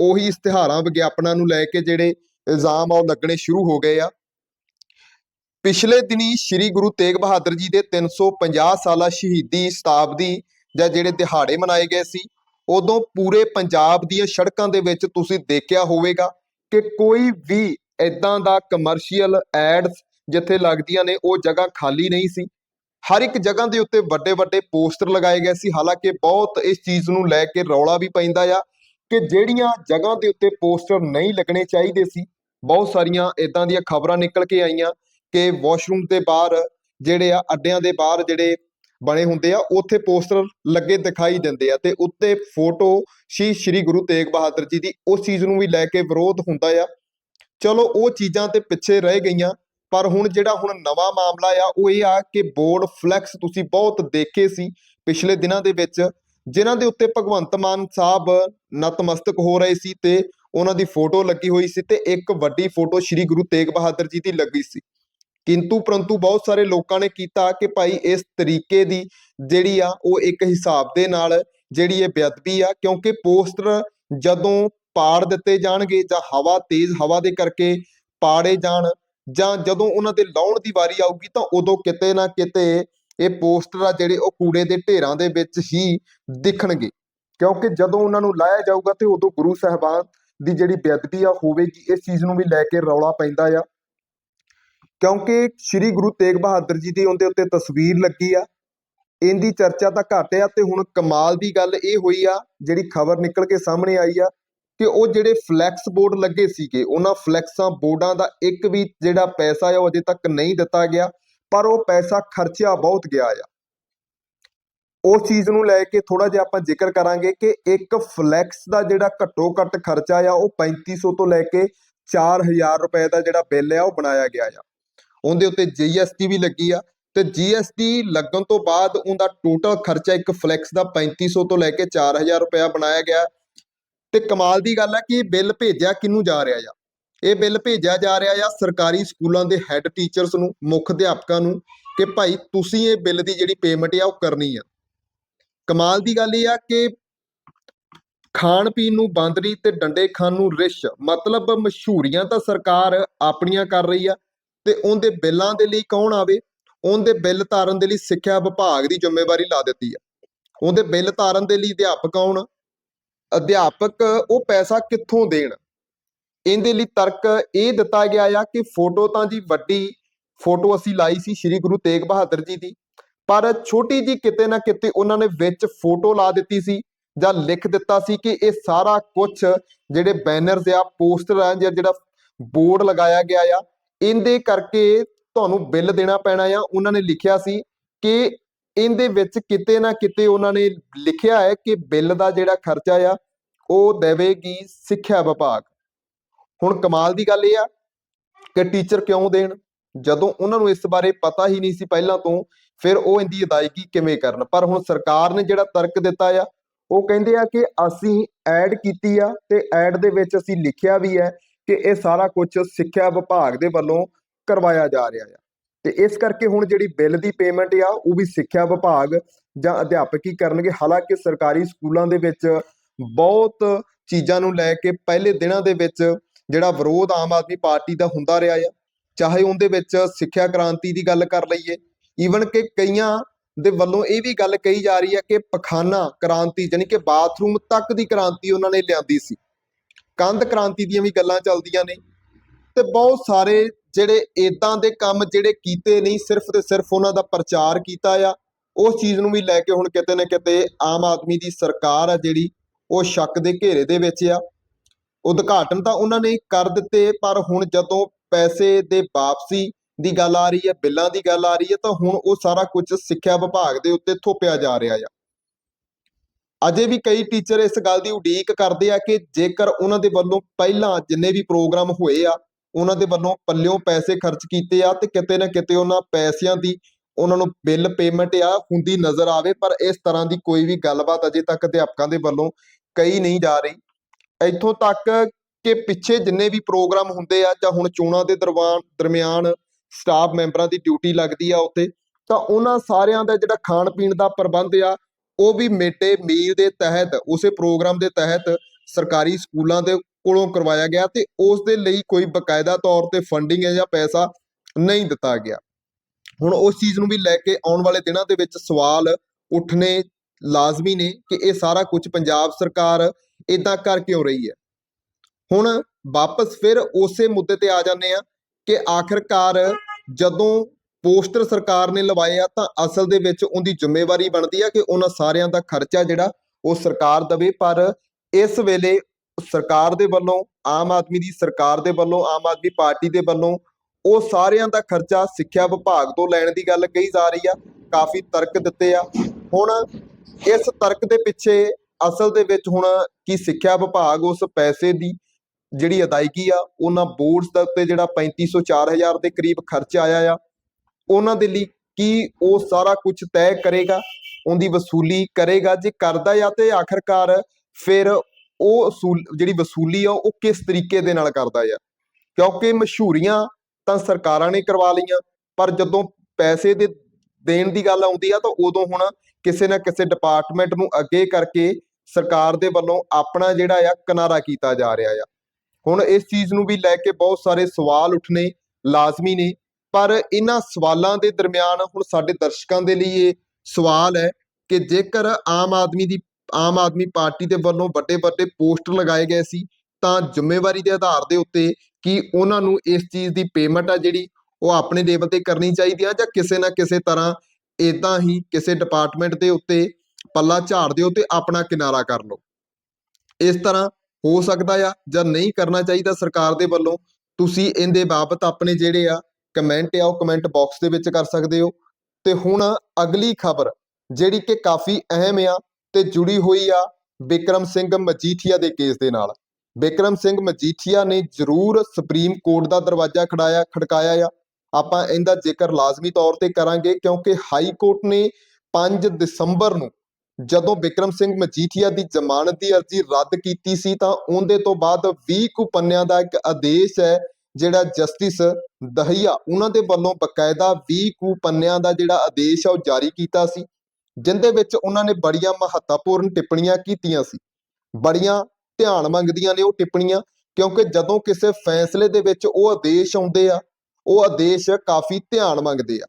ਉਹੀ ਇਸ਼ਤਿਹਾਰਾਂ ਵਿਗਿਆਪਨਾਂ ਨੂੰ ਲੈ ਕੇ ਜਿਹੜੇ ਇਲਜ਼ਾਮ ਆ ਉਹ ਲੱਗਣੇ ਸ਼ੁਰੂ ਹੋ ਗਏ ਆ। ਪਿਛਲੇ ਦਿਨੀ ਸ੍ਰੀ ਗੁਰੂ ਤੇਗ ਬਹਾਦਰ ਜੀ ਦੇ 350 ਸਾਲਾ ਸ਼ਹੀਦੀ ਸ਼ਤਾਬਦੀ ਜਾਂ ਜਿਹੜੇ ਦਿਹਾੜੇ ਮਨਾਏ ਗਏ ਸੀ, ਉਦੋਂ ਪੂਰੇ ਪੰਜਾਬ ਦੀਆਂ ਸੜਕਾਂ ਦੇ ਵਿੱਚ ਤੁਸੀਂ ਦੇਖਿਆ ਹੋਵੇਗਾ ਕਿ ਕੋਈ ਵੀ ਇਦਾਂ ਦਾ ਕਮਰਸ਼ੀਅਲ ਐਡਸ ਜਿੱਥੇ ਲੱਗਦੀਆਂ ਨੇ ਉਹ ਜਗ੍ਹਾ ਖਾਲੀ ਨਹੀਂ ਸੀ। ਹਰ ਇੱਕ ਜਗ੍ਹਾ ਦੇ ਉੱਤੇ ਵੱਡੇ ਵੱਡੇ ਪੋਸਟਰ ਲਗਾਏ ਗਏ ਸੀ। ਹਾਲਾਂਕਿ ਬਹੁਤ ਇਸ ਚੀਜ਼ ਨੂੰ ਲੈ ਕੇ ਰੌਲਾ ਵੀ ਪੈਂਦਾ ਆ ਕਿ ਜਿਹੜੀਆਂ ਜਗ੍ਹਾ ਦੇ ਉੱਤੇ ਪੋਸਟਰ ਨਹੀਂ ਲੱਗਣੇ ਚਾਹੀਦੇ ਸੀ, ਬਹੁਤ ਸਾਰੀਆਂ ਇਦਾਂ ਦੀਆਂ ਖਬਰਾਂ ਨਿਕਲ ਕੇ ਆਈਆਂ ਕਿ ਵਾਸ਼ਰੂਮ ਦੇ ਬਾਹਰ ਜਿਹੜੇ ਆ, ਅੱਡਿਆਂ ਦੇ ਬਾਹਰ ਜਿਹੜੇ ਬਣੇ ਹੁੰਦੇ ਆ, ਉੱਥੇ ਪੋਸਟਰ ਲੱਗੇ ਦਿਖਾਈ ਦਿੰਦੇ ਆ ਤੇ ਉੱਤੇ ਫੋਟੋ ਸ਼੍ਰੀ ਸ਼੍ਰੀ ਗੁਰੂ ਤੇਗ ਬਹਾਦਰ ਜੀ ਦੀ। ਉਸ ਚੀਜ਼ ਨੂੰ ਵੀ ਲੈ ਕੇ ਵਿਰੋਧ ਹੁੰਦਾ ਆ। ਚਲੋ ਉਹ ਚੀਜ਼ਾਂ ਤੇ ਪਿੱਛੇ ਰਹਿ ਗਈਆਂ। ਪਰ ਹੁਣ ਜਿਹੜਾ ਹੁਣ ਨਵਾਂ ਮਾਮਲਾ ਆ, ਉਹ ਇਹ ਆ ਕਿ ਬੋਰਡ ਫਲੈਕਸ ਤੁਸੀਂ ਬਹੁਤ ਦੇਖੇ ਸੀ ਪਿਛਲੇ ਦਿਨਾਂ ਦੇ ਵਿੱਚ, ਜਿਨ੍ਹਾਂ ਦੇ ਉੱਤੇ ਭਗਵੰਤ ਮਾਨ ਸਾਹਿਬ ਨਤਮਸਤਕ ਹੋ ਰਹੇ ਸੀ ਤੇ ਉਹਨਾਂ ਦੀ ਫੋਟੋ ਲੱਗੀ ਹੋਈ ਸੀ ਤੇ ਇੱਕ ਵੱਡੀ ਫੋਟੋ ਸ਼੍ਰੀ ਗੁਰੂ ਤੇਗ ਬਹਾਦਰ ਜੀ ਦੀ ਲੱਗੀ ਸੀ। ਕਿੰਤੂ ਪਰੰਤੂ ਬਹੁਤ ਸਾਰੇ ਲੋਕਾਂ ਨੇ ਕੀਤਾ ਕਿ ਭਾਈ ਇਸ ਤਰੀਕੇ ਦੀ ਜਿਹੜੀ ਆ, ਉਹ ਇੱਕ ਹਿਸਾਬ ਦੇ ਨਾਲ ਜਿਹੜੀ ਇਹ ਬੇਅਦਬੀ ਆ, ਕਿਉਂਕਿ ਪੋਸਟਰ ਜਦੋਂ ਪਾੜ ਦਿੱਤੇ ਜਾਣਗੇ ਜਾਂ ਹਵਾ ਤੇਜ਼ ਹਵਾ ਦੇ ਕਰਕੇ ਪਾੜੇ ਜਾਣ ਜਾਂ ਜਦੋਂ ਉਹਨਾਂ ਦੇ ਲਾਉਣ ਦੀ ਵਾਰੀ ਆਊਗੀ ਤਾਂ ਉਦੋਂ ਕਿਤੇ ਨਾ ਕਿਤੇ ਇਹ ਪੋਸਟਰ ਆ ਜਿਹੜੇ ਉਹ ਕੂੜੇ ਦੇ ਢੇਰਾਂ ਦੇ ਵਿੱਚ ਹੀ ਦਿਖਣਗੇ। ਕਿਉਂਕਿ ਜਦੋਂ ਉਹਨਾਂ ਨੂੰ ਲਾਇਆ ਜਾਊਗਾ ਤੇ ਉਦੋਂ ਗੁਰੂ ਸਾਹਿਬਾਨ ਦੀ ਜਿਹੜੀ ਬੇਅਦਬੀ ਆ ਹੋਵੇਗੀ, ਇਸ ਚੀਜ਼ ਨੂੰ ਵੀ ਲੈ ਕੇ ਰੌਲਾ ਪੈਂਦਾ ਆ। ਕਿਉਂਕਿ ਸ੍ਰੀ ਗੁਰੂ ਤੇਗ ਬਹਾਦਰ ਜੀ ਦੀ ਉਹਦੇ ਉੱਤੇ ਤਸਵੀਰ ਲੱਗੀ ਆ। ਇਹਦੀ ਚਰਚਾ ਤਾਂ ਘੱਟ ਆ ਤੇ ਹੁਣ ਕਮਾਲ ਦੀ ਗੱਲ ਇਹ ਹੋਈ ਆ, ਜਿਹੜੀ ਖਬਰ ਨਿਕਲ ਕੇ ਸਾਹਮਣੇ ਆਈ ਆ ਕਿ ਉਹ ਜਿਹੜੇ ਫਲੈਕਸ ਬੋਰਡ ਲੱਗੇ ਸੀਗੇ, ਉਹਨਾਂ ਫਲੈਕਸਾਂ ਬੋਰਡਾਂ ਦਾ ਇੱਕ ਵੀ ਜਿਹੜਾ ਪੈਸਾ ਆ, ਉਹ ਅਜੇ ਤੱਕ ਨਹੀਂ ਦਿੱਤਾ ਗਿਆ, ਪਰ ਉਹ ਪੈਸਾ ਖਰਚਿਆ ਬਹੁਤ ਗਿਆ ਆ। ਉਸ ਚੀਜ਼ ਨੂੰ ਲੈ ਕੇ ਥੋੜਾ ਜਿਹਾ ਆਪਾਂ ਜ਼ਿਕਰ ਕਰਾਂਗੇ ਕਿ ਇੱਕ ਫਲੈਕਸ ਦਾ ਜਿਹੜਾ ਘੱਟੋ ਘੱਟ ਖਰਚਾ ਆ, ਉਹ 3500 ਤੋਂ ਲੈ ਕੇ 4000 ਰੁਪਏ ਦਾ ਜਿਹੜਾ ਬਿੱਲ ਆ, ਉਹ ਬਣਾਇਆ ਗਿਆ ਆ। ਉਹਦੇ ਉੱਤੇ ਜੀਐਸਟੀ ਵੀ ਲੱਗੀ ਆ ਤੇ ਜੀਐਸਟੀ ਲੱਗਣ ਤੋਂ ਬਾਅਦ ਉਹਦਾ ਟੋਟਲ ਖਰਚਾ ਇੱਕ ਫਲੈਕਸ ਦਾ 3500 ਤੋਂ ਲੈ ਕੇ 4000 ਰੁਪਇਆ ਬਣਾਇਆ ਗਿਆ। ਤੇ ਕਮਾਲ ਦੀ ਗੱਲ ਹੈ ਕਿ ਇਹ ਬਿੱਲ ਭੇਜਿਆ ਕਿਹਨੂੰ ਜਾ ਰਿਹਾ ਆ? ਇਹ ਬਿੱਲ ਭੇਜਿਆ ਜਾ ਰਿਹਾ ਆ ਸਰਕਾਰੀ ਸਕੂਲਾਂ ਦੇ ਹੈੱਡ ਟੀਚਰਸ ਨੂੰ, ਮੁੱਖ ਅਧਿਆਪਕਾਂ ਨੂੰ ਕਿ ਭਾਈ ਤੁਸੀਂ ਇਹ ਬਿੱਲ ਦੀ ਜਿਹੜੀ ਪੇਮੈਂਟ ਆ ਉਹ ਕਰਨੀ ਆ। ਕਮਾਲ ਦੀ ਗੱਲ ਇਹ ਆ ਕਿ ਖਾਣ ਪੀਣ ਨੂੰ ਬਾਂਦਰੀ ਤੇ ਡੰਡੇ ਖਾਣ ਨੂੰ ਰਿਸ਼, ਮਤਲਬ ਮਸ਼ਹੂਰੀਆਂ ਤਾਂ ਸਰਕਾਰ ਆਪਣੀਆਂ ਕਰ ਰਹੀ ਆ ਤੇ ਉਹਦੇ ਬਿੱਲਾਂ ਦੇ ਲਈ ਕੌਣ ਆਵੇ? ਉਹਦੇ ਬਿੱਲ ਧਾਰਨ ਦੇ ਲਈ ਸਿੱਖਿਆ ਵਿਭਾਗ ਦੀ ਜ਼ਿੰਮੇਵਾਰੀ ਲਾ ਦਿੱਤੀ ਆ। ਉਹਦੇ ਬਿੱਲ ਧਾਰਨ ਦੇ ਲਈ ਅਧਿਆਪਕ ਆਉਣ ਅਧਿਆਪਕ ਉਹ ਪੈਸਾ ਕਿੱਥੋਂ ਦੇਣ? ਇਹਦੇ ਲਈ ਤਰਕ ਇਹ ਦਿੱਤਾ ਗਿਆ ਆ ਕਿ ਫੋਟੋ ਤਾਂ ਜੀ ਵੱਡੀ ਫੋਟੋ ਅਸੀਂ ਲਾਈ ਸੀ ਸ੍ਰੀ ਗੁਰੂ ਤੇਗ ਬਹਾਦਰ ਜੀ ਦੀ, ਪਰ ਛੋਟੀ ਜੀ ਕਿਤੇ ਨਾ ਕਿਤੇ ਉਹਨਾਂ ਨੇ ਵਿੱਚ ਫੋਟੋ ਲਾ ਦਿੱਤੀ ਸੀ ਜਾਂ ਲਿਖ ਦਿੱਤਾ ਸੀ ਕਿ ਇਹ ਸਾਰਾ ਕੁਝ ਜਿਹੜੇ ਬੈਨਰਸ ਆ, ਪੋਸਟਰ ਆ, ਜਾਂ ਜਿਹੜਾ ਬੋਰਡ ਲਗਾਇਆ ਗਿਆ ਆ, ਇਹਦੇ ਕਰਕੇ ਤੁਹਾਨੂੰ ਬਿੱਲ ਦੇਣਾ ਪੈਣਾ ਆ। ਉਹਨਾਂ ਨੇ ਲਿਖਿਆ ਸੀ ਕਿ ਇਹਦੇ ਵਿੱਚ ਕਿਤੇ ਨਾ ਕਿਤੇ ਉਹਨਾਂ ਨੇ ਲਿਖਿਆ ਹੈ ਕਿ ਬਿੱਲ ਦਾ ਜਿਹੜਾ ਖਰਚਾ ਆ, ਉਹ ਦੇਵੇਗੀ ਸਿੱਖਿਆ ਵਿਭਾਗ। ਹੁਣ ਕਮਾਲ ਦੀ ਗੱਲ ਇਹ ਆ ਕਿ ਟੀਚਰ ਕਿਉਂ ਦੇਣ? ਜਦੋਂ ਉਹਨਾਂ ਨੂੰ ਇਸ ਬਾਰੇ ਪਤਾ ਹੀ ਨਹੀਂ ਸੀ ਪਹਿਲਾਂ ਤੋਂ, ਫਿਰ ਉਹ ਇਹਦੀ ਅਦਾਇਗੀ ਕਿਵੇਂ ਕਰਨ? ਪਰ ਹੁਣ ਸਰਕਾਰ ਨੇ ਜਿਹੜਾ ਤਰਕ ਦਿੱਤਾ ਆ, ਉਹ ਕਹਿੰਦੇ ਆ ਕਿ ਅਸੀਂ ਐਡ ਕੀਤੀ ਆ ਤੇ ਐਡ ਦੇ ਵਿੱਚ ਅਸੀਂ ਲਿਖਿਆ ਵੀ ਹੈ ਕਿ ਇਹ ਸਾਰਾ ਕੁਝ ਸਿੱਖਿਆ ਵਿਭਾਗ ਦੇ ਵੱਲੋਂ ਕਰਵਾਇਆ ਜਾ ਰਿਹਾ ਆ। ਤੇ ਇਸ ਕਰਕੇ ਹੁਣ ਜਿਹੜੀ ਬਿੱਲ ਦੀ ਪੇਮੈਂਟ ਆ, ਉਹ ਵੀ ਸਿੱਖਿਆ ਵਿਭਾਗ ਜਾਂ ਅਧਿਆਪਕ ਹੀ ਕਰਨਗੇ। ਹਾਲਾਂਕਿ ਸਰਕਾਰੀ ਸਕੂਲਾਂ ਦੇ ਵਿੱਚ ਬਹੁਤ ਚੀਜ਼ਾਂ ਨੂੰ ਲੈ ਕੇ ਪਹਿਲੇ ਦਿਨਾਂ ਦੇ ਵਿੱਚ ਜਿਹੜਾ ਵਿਰੋਧ ਆਮ ਆਦਮੀ ਪਾਰਟੀ ਦਾ ਹੁੰਦਾ ਰਿਹਾ ਆ, ਚਾਹੇ ਉਹਦੇ ਵਿੱਚ ਸਿੱਖਿਆ ਕ੍ਰਾਂਤੀ ਦੀ ਗੱਲ ਕਰ ਲਈਏ ਈਵਨ ਕਿ ਕਈਆਂ ਦੇ ਵੱਲੋਂ ਇਹ ਵੀ ਗੱਲ ਕਹੀ ਜਾ ਰਹੀ ਹੈ ਕਿ ਪਖਾਨਾ ਕ੍ਰਾਂਤੀ ਯਾਨੀ ਕਿ ਬਾਥਰੂਮ ਤੱਕ ਦੀ ਕ੍ਰਾਂਤੀ ਉਹਨਾਂ ਨੇ ਲਿਆਂਦੀ ਸੀ। ਕੰਧ ਕ੍ਰਾਂਤੀ ਦੀਆਂ ਵੀ ਗੱਲਾਂ ਚੱਲਦੀਆਂ ਨੇ ਤੇ ਬਹੁਤ ਸਾਰੇ ਜਿਹੜੇ ਇਦਾਂ ਦੇ ਕੰਮ ਜਿਹੜੇ ਕੀਤੇ ਨਹੀਂ, ਸਿਰਫ ਤੇ ਸਿਰਫ ਉਹਨਾਂ ਦਾ ਪ੍ਰਚਾਰ ਕੀਤਾ ਆ, ਉਸ ਚੀਜ਼ ਨੂੰ ਵੀ ਲੈ ਕੇ ਹੁਣ ਕਿਤੇ ਨਾ ਕਿਤੇ ਆਮ ਆਦਮੀ ਦੀ ਸਰਕਾਰ ਆ ਜਿਹੜੀ, ਉਹ ਸ਼ੱਕ ਦੇ ਘੇਰੇ ਦੇ ਵਿੱਚ ਆ। ਉਦਘਾਟਨ ਤਾਂ ਉਹਨਾਂ ਨੇ ਕਰ ਦਿੱਤੇ, ਪਰ ਹੁਣ ਜਦੋਂ ਪੈਸੇ ਦੇ ਵਾਪਸੀ ਦੀ ਗੱਲ ਆ ਰਹੀ ਹੈ, ਬਿੱਲਾਂ ਦੀ ਗੱਲ ਆ ਰਹੀ ਹੈ, ਤਾਂ ਹੁਣ ਉਹ ਸਾਰਾ ਕੁਝ ਸਿੱਖਿਆ ਵਿਭਾਗ ਦੇ ਉੱਤੇ ਥੋਪਿਆ ਜਾ ਰਿਹਾ ਆ। ਅਜੇ ਵੀ ਕਈ ਟੀਚਰ ਇਸ ਗੱਲ ਦੀ ਉਡੀਕ ਕਰਦੇ ਆ ਕਿ ਜੇਕਰ ਉਹਨਾਂ ਦੇ ਵੱਲੋਂ ਪਹਿਲਾਂ ਜਿੰਨੇ ਵੀ ਪ੍ਰੋਗਰਾਮ ਹੋਏ ਆ ਉਹਨਾਂ ਦੇ ਵੱਲੋਂ ਪੱਲਿਓਂ ਪੈਸੇ ਖਰਚ ਕੀਤੇ ਆ ਤੇ ਕਿਤੇ ਨਾ ਕਿਤੇ ਉਹਨਾਂ ਪੈਸਿਆਂ ਦੀ ਉਹਨਾਂ ਨੂੰ ਬਿੱਲ ਪੇਮੈਂਟ ਆ ਹੁੰਦੀ ਨਜ਼ਰ ਆਵੇ, ਪਰ ਇਸ ਤਰ੍ਹਾਂ ਦੀ ਕੋਈ ਵੀ ਗੱਲਬਾਤ ਅਜੇ ਤੱਕ ਅਧਿਆਪਕਾਂ ਦੇ ਵੱਲੋਂ ਕਹੀ ਨਹੀਂ ਜਾ ਰਹੀ। ਇੱਥੋਂ ਤੱਕ ਕਿ ਪਿੱਛੇ ਜਿੰਨੇ ਵੀ ਪ੍ਰੋਗਰਾਮ ਹੁੰਦੇ ਆ ਜਾਂ ਹੁਣ ਚੋਣਾਂ ਦੇ ਦਰਵਾਨ, ਦਰਮਿਆਨ ਸਟਾਫ ਮੈਂਬਰਾਂ ਦੀ ਡਿਊਟੀ ਲੱਗਦੀ ਆ ਉੱਤੇ ਤਾਂ ਉਹਨਾਂ ਸਾਰਿਆਂ ਦਾ ਜਿਹੜਾ ਖਾਣ ਪੀਣ ਦਾ ਪ੍ਰਬੰਧ ਆ, ਉਹ ਵੀ ਮਿਡੇ ਮੀਲ ਦੇ ਤਹਿਤ, ਉਸੇ ਪ੍ਰੋਗਰਾਮ ਦੇ ਤਹਿਤ ਸਰਕਾਰੀ ਸਕੂਲਾਂ ਦੇ ਕੋਲੋਂ ਕਰਵਾਇਆ ਗਿਆ ਤੇ ਉਸ ਦੇ ਲਈ ਕੋਈ ਬਕਾਇਦਾ ਤੌਰ ਤੇ ਫੰਡਿੰਗ ਹੈ ਜਾਂ ਪੈਸਾ ਨਹੀਂ ਦਿੱਤਾ ਗਿਆ। ਹੁਣ ਉਸ ਚੀਜ਼ ਨੂੰ ਵੀ ਲੈ ਕੇ ਆਉਣ ਵਾਲੇ ਦਿਨਾਂ ਦੇ ਵਿੱਚ ਸਵਾਲ ਉੱਠਣੇ ਲਾਜ਼ਮੀ ਨੇ ਕਿ ਇਹ ਸਾਰਾ ਕੁਝ ਪੰਜਾਬ ਸਰਕਾਰ ਇਦਾਂ ਕਰ ਕਿਉਂ ਰਹੀ ਹੈ। ਹੁਣ ਵਾਪਸ ਫਿਰ ਉਸੇ ਮੁੱਦੇ ਤੇ ਆ ਜਾਂਦੇ ਆ ਕਿ ਆਖਰਕਾਰ ਜਦੋਂ ਪੋਸਟਰ ਸਰਕਾਰ ਨੇ ਲਵਾਏ ਆ ਤਾਂ ਅਸਲ ਦੇ ਵਿੱਚ ਉਹਦੀ ਜ਼ਿੰਮੇਵਾਰੀ ਬਣਦੀ ਆ ਕਿ ਉਹਨਾਂ ਸਾਰਿਆਂ ਦਾ ਖਰਚਾ ਜਿਹੜਾ ਉਹ ਸਰਕਾਰ ਦਵੇ, ਪਰ ਇਸ ਵੇਲੇ ਸਰਕਾਰ ਦੇ ਵੱਲੋਂ, ਆਮ ਆਦਮੀ ਦੀ ਸਰਕਾਰ ਦੇ ਵੱਲੋਂ, ਆਮ ਆਦਮੀ ਪਾਰਟੀ ਦੇ ਵੱਲੋਂ ਉਹ ਸਾਰਿਆਂ ਦਾ ਖਰਚਾ ਸਿੱਖਿਆ ਵਿਭਾਗ ਤੋਂ ਲੈਣ ਦੀ ਗੱਲ ਕਹੀ ਜਾ ਰਹੀ ਆ, ਕਾਫੀ ਤਰਕ ਦਿੱਤੇ ਆ। ਹੁਣ ਇਸ ਤਰਕ ਦੇ ਪਿੱਛੇ ਅਸਲ ਦੇ ਵਿੱਚ ਹੁਣ ਕੀ ਸਿੱਖਿਆ ਵਿਭਾਗ ਉਸ ਪੈਸੇ ਦੀ ਜਿਹੜੀ ਅਦਾਇਗੀ ਆ, ਉਹਨਾਂ ਬੋਰਡਸ ਦੇ ਉੱਤੇ ਜਿਹੜਾ 3500 4000 ਦੇ ਕਰੀਬ ਖਰਚ ਆਇਆ ਆ, ਉਹਨਾਂ ਦੇ ਲਈ ਕੀ ਉਹ ਸਾਰਾ ਕੁਝ ਤੈਅ ਕਰੇਗਾ, ਉਹਦੀ ਵਸੂਲੀ ਕਰੇਗਾ, ਜੇ ਕਰਦਾ ਆ ਤੇ ਆਖਰਕਾਰ ਫਿਰ ਉਹ ਅਸੂਲ, ਜਿਹੜੀ ਵਸੂਲੀ ਆ, ਉਹ ਕਿਸ ਤਰੀਕੇ ਦੇ ਨਾਲ ਕਰਦਾ ਆ? ਕਿਉਂਕਿ ਮਸ਼ਹੂਰੀਆਂ ਤਾਂ ਸਰਕਾਰਾਂ ਨੇ ਕਰਵਾ ਲਈਆਂ, ਪਰ ਜਦੋਂ ਪੈਸੇ ਦੇ ਦੇਣ ਦੀ ਗੱਲ ਆਉਂਦੀ ਆ, ਤਾਂ ਉਦੋਂ ਹੁਣ ਕਿਸੇ ਨਾ ਕਿਸੇ ਡਿਪਾਰਟਮੈਂਟ ਨੂੰ ਅੱਗੇ ਕਰਕੇ ਸਰਕਾਰ ਦੇ ਵੱਲੋਂ ਆਪਣਾ ਜਿਹੜਾ ਆ, ਕਿਨਾਰਾ ਕੀਤਾ ਜਾ ਰਿਹਾ ਆ। ਹੁਣ ਇਸ ਚੀਜ਼ ਨੂੰ ਵੀ ਲੈ ਕੇ ਬਹੁਤ ਸਾਰੇ ਸਵਾਲ ਉੱਠਣੇ ਲਾਜ਼ਮੀ ਨੇ, ਪਰ ਇਹਨਾਂ ਸਵਾਲਾਂ ਦੇ ਦਰਮਿਆਨ ਹੁਣ ਸਾਡੇ ਦਰਸ਼ਕਾਂ ਦੇ ਲਈ ਇਹ ਸਵਾਲ ਹੈ ਕਿ ਜੇਕਰ ਆਮ ਆਦਮੀ ਦੀ ਆਮ ਆਦਮੀ ਪਾਰਟੀ ਦੇ ਵੱਲੋਂ ਵੱਡੇ ਵੱਡੇ ਪੋਸਟਰ ਲਗਾਏ ਗਏ ਸੀ, ਤਾਂ ਜ਼ਿੰਮੇਵਾਰੀ ਦੇ ਆਧਾਰ ਦੇ ਉੱਤੇ ਕਿ ਉਹਨਾਂ ਨੂੰ ਇਸ ਚੀਜ਼ ਦੀ ਪੇਮੈਂਟ ਆ ਜਿਹੜੀ ਉਹ ਆਪਣੇ ਲੈਵਲ ਤੇ ਕਰਨੀ ਚਾਹੀਦੀ ਆ ਜਾਂ ਕਿਸੇ ਨਾ ਕਿਸੇ ਤਰ੍ਹਾਂ ਇਦਾਂ ਹੀ ਕਿਸੇ ਡਿਪਾਰਟਮੈਂਟ ਦੇ ਉੱਤੇ ਪੱਲਾ ਝਾੜ ਦਿਓ ਤੇ ਆਪਣਾ ਕਿਨਾਰਾ ਕਰ ਲਓ। ਇਸ ਤਰ੍ਹਾਂ ਹੋ ਸਕਦਾ ਆ ਜਾਂ ਨਹੀਂ ਕਰਨਾ ਚਾਹੀਦਾ ਸਰਕਾਰ ਦੇ ਵੱਲੋਂ, ਤੁਸੀਂ ਇਹਦੇ ਬਾਬਤ ਆਪਣੇ ਜਿਹੜੇ ਆ ਕਮੈਂਟ ਆ ਉਹ ਕਮੈਂਟ ਬਾਕਸ ਦੇ ਵਿੱਚ ਕਰ ਸਕਦੇ ਹੋ। ਤੇ ਹੁਣ ਅਗਲੀ ਖਬਰ ਜਿਹੜੀ ਕਿ ਕਾਫੀ ਅਹਿਮ ਆ ਤੇ ਜੁੜੀ ਹੋਈ ਆ ਬਿਕਰਮ ਸਿੰਘ ਮਜੀਠੀਆ ਦੇ ਕੇਸ ਦੇ ਨਾਲ। ਬਿਕਰਮ ਸਿੰਘ ਮਜੀਠੀਆ ਨੇ ਜ਼ਰੂਰ ਸੁਪਰੀਮ ਕੋਰਟ ਦਾ ਦਰਵਾਜ਼ਾ ਖੜਾਇਆ, ਖੜਕਾਇਆ ਆ। ਆਪਾਂ ਇਹਦਾ ਜ਼ਿਕਰ ਲਾਜ਼ਮੀ ਤੌਰ ਤੇ ਕਰਾਂਗੇ ਕਿਉਂਕਿ ਹਾਈ ਕੋਰਟ ਨੇ 5 ਦਸੰਬਰ ਨੂੰ ਜਦੋਂ ਬਿਕਰਮ ਸਿੰਘ ਮਜੀਠੀਆ ਦੀ ਜ਼ਮਾਨਤ ਦੀ ਅਰਜ਼ੀ ਰੱਦ ਕੀਤੀ ਸੀ ਤਾਂ ਉਹਦੇ ਤੋਂ ਬਾਅਦ 20 ਕੁ ਪੰਨਿਆਂ ਦਾ ਇੱਕ ਆਦੇਸ਼ ਹੈ ਜਿਹੜਾ ਜਸਟਿਸ ਦਹੀਆ, ਉਹਨਾਂ ਦੇ ਵੱਲੋਂ ਬਕਾਇਦਾ 20 ਕੁ ਪੰਨਿਆਂ ਦਾ ਜਿਹੜਾ ਆਦੇਸ਼ ਆ ਉਹ ਜਾਰੀ ਕੀਤਾ ਸੀ। ਜਿੰਦੇ ਵਿੱਚ ਉਹਨਾਂ ਨੇ ਬੜੀਆਂ ਮਹੱਤਵਪੂਰਨ ਟਿੱਪਣੀਆਂ ਕੀਤੀਆਂ ਸੀ। ਬੜੀਆਂ ਧਿਆਨ ਮੰਗਦੀਆਂ ਨੇ ਉਹ ਟਿੱਪਣੀਆਂ, ਕਿਉਂਕਿ ਜਦੋਂ ਕਿਸੇ ਫੈਸਲੇ ਦੇ ਵਿੱਚ ਉਹ ਆਦੇਸ਼ ਆਉਂਦੇ ਆ, ਉਹ ਆਦੇਸ਼ ਕਾਫੀ ਧਿਆਨ ਮੰਗਦੇ ਆ।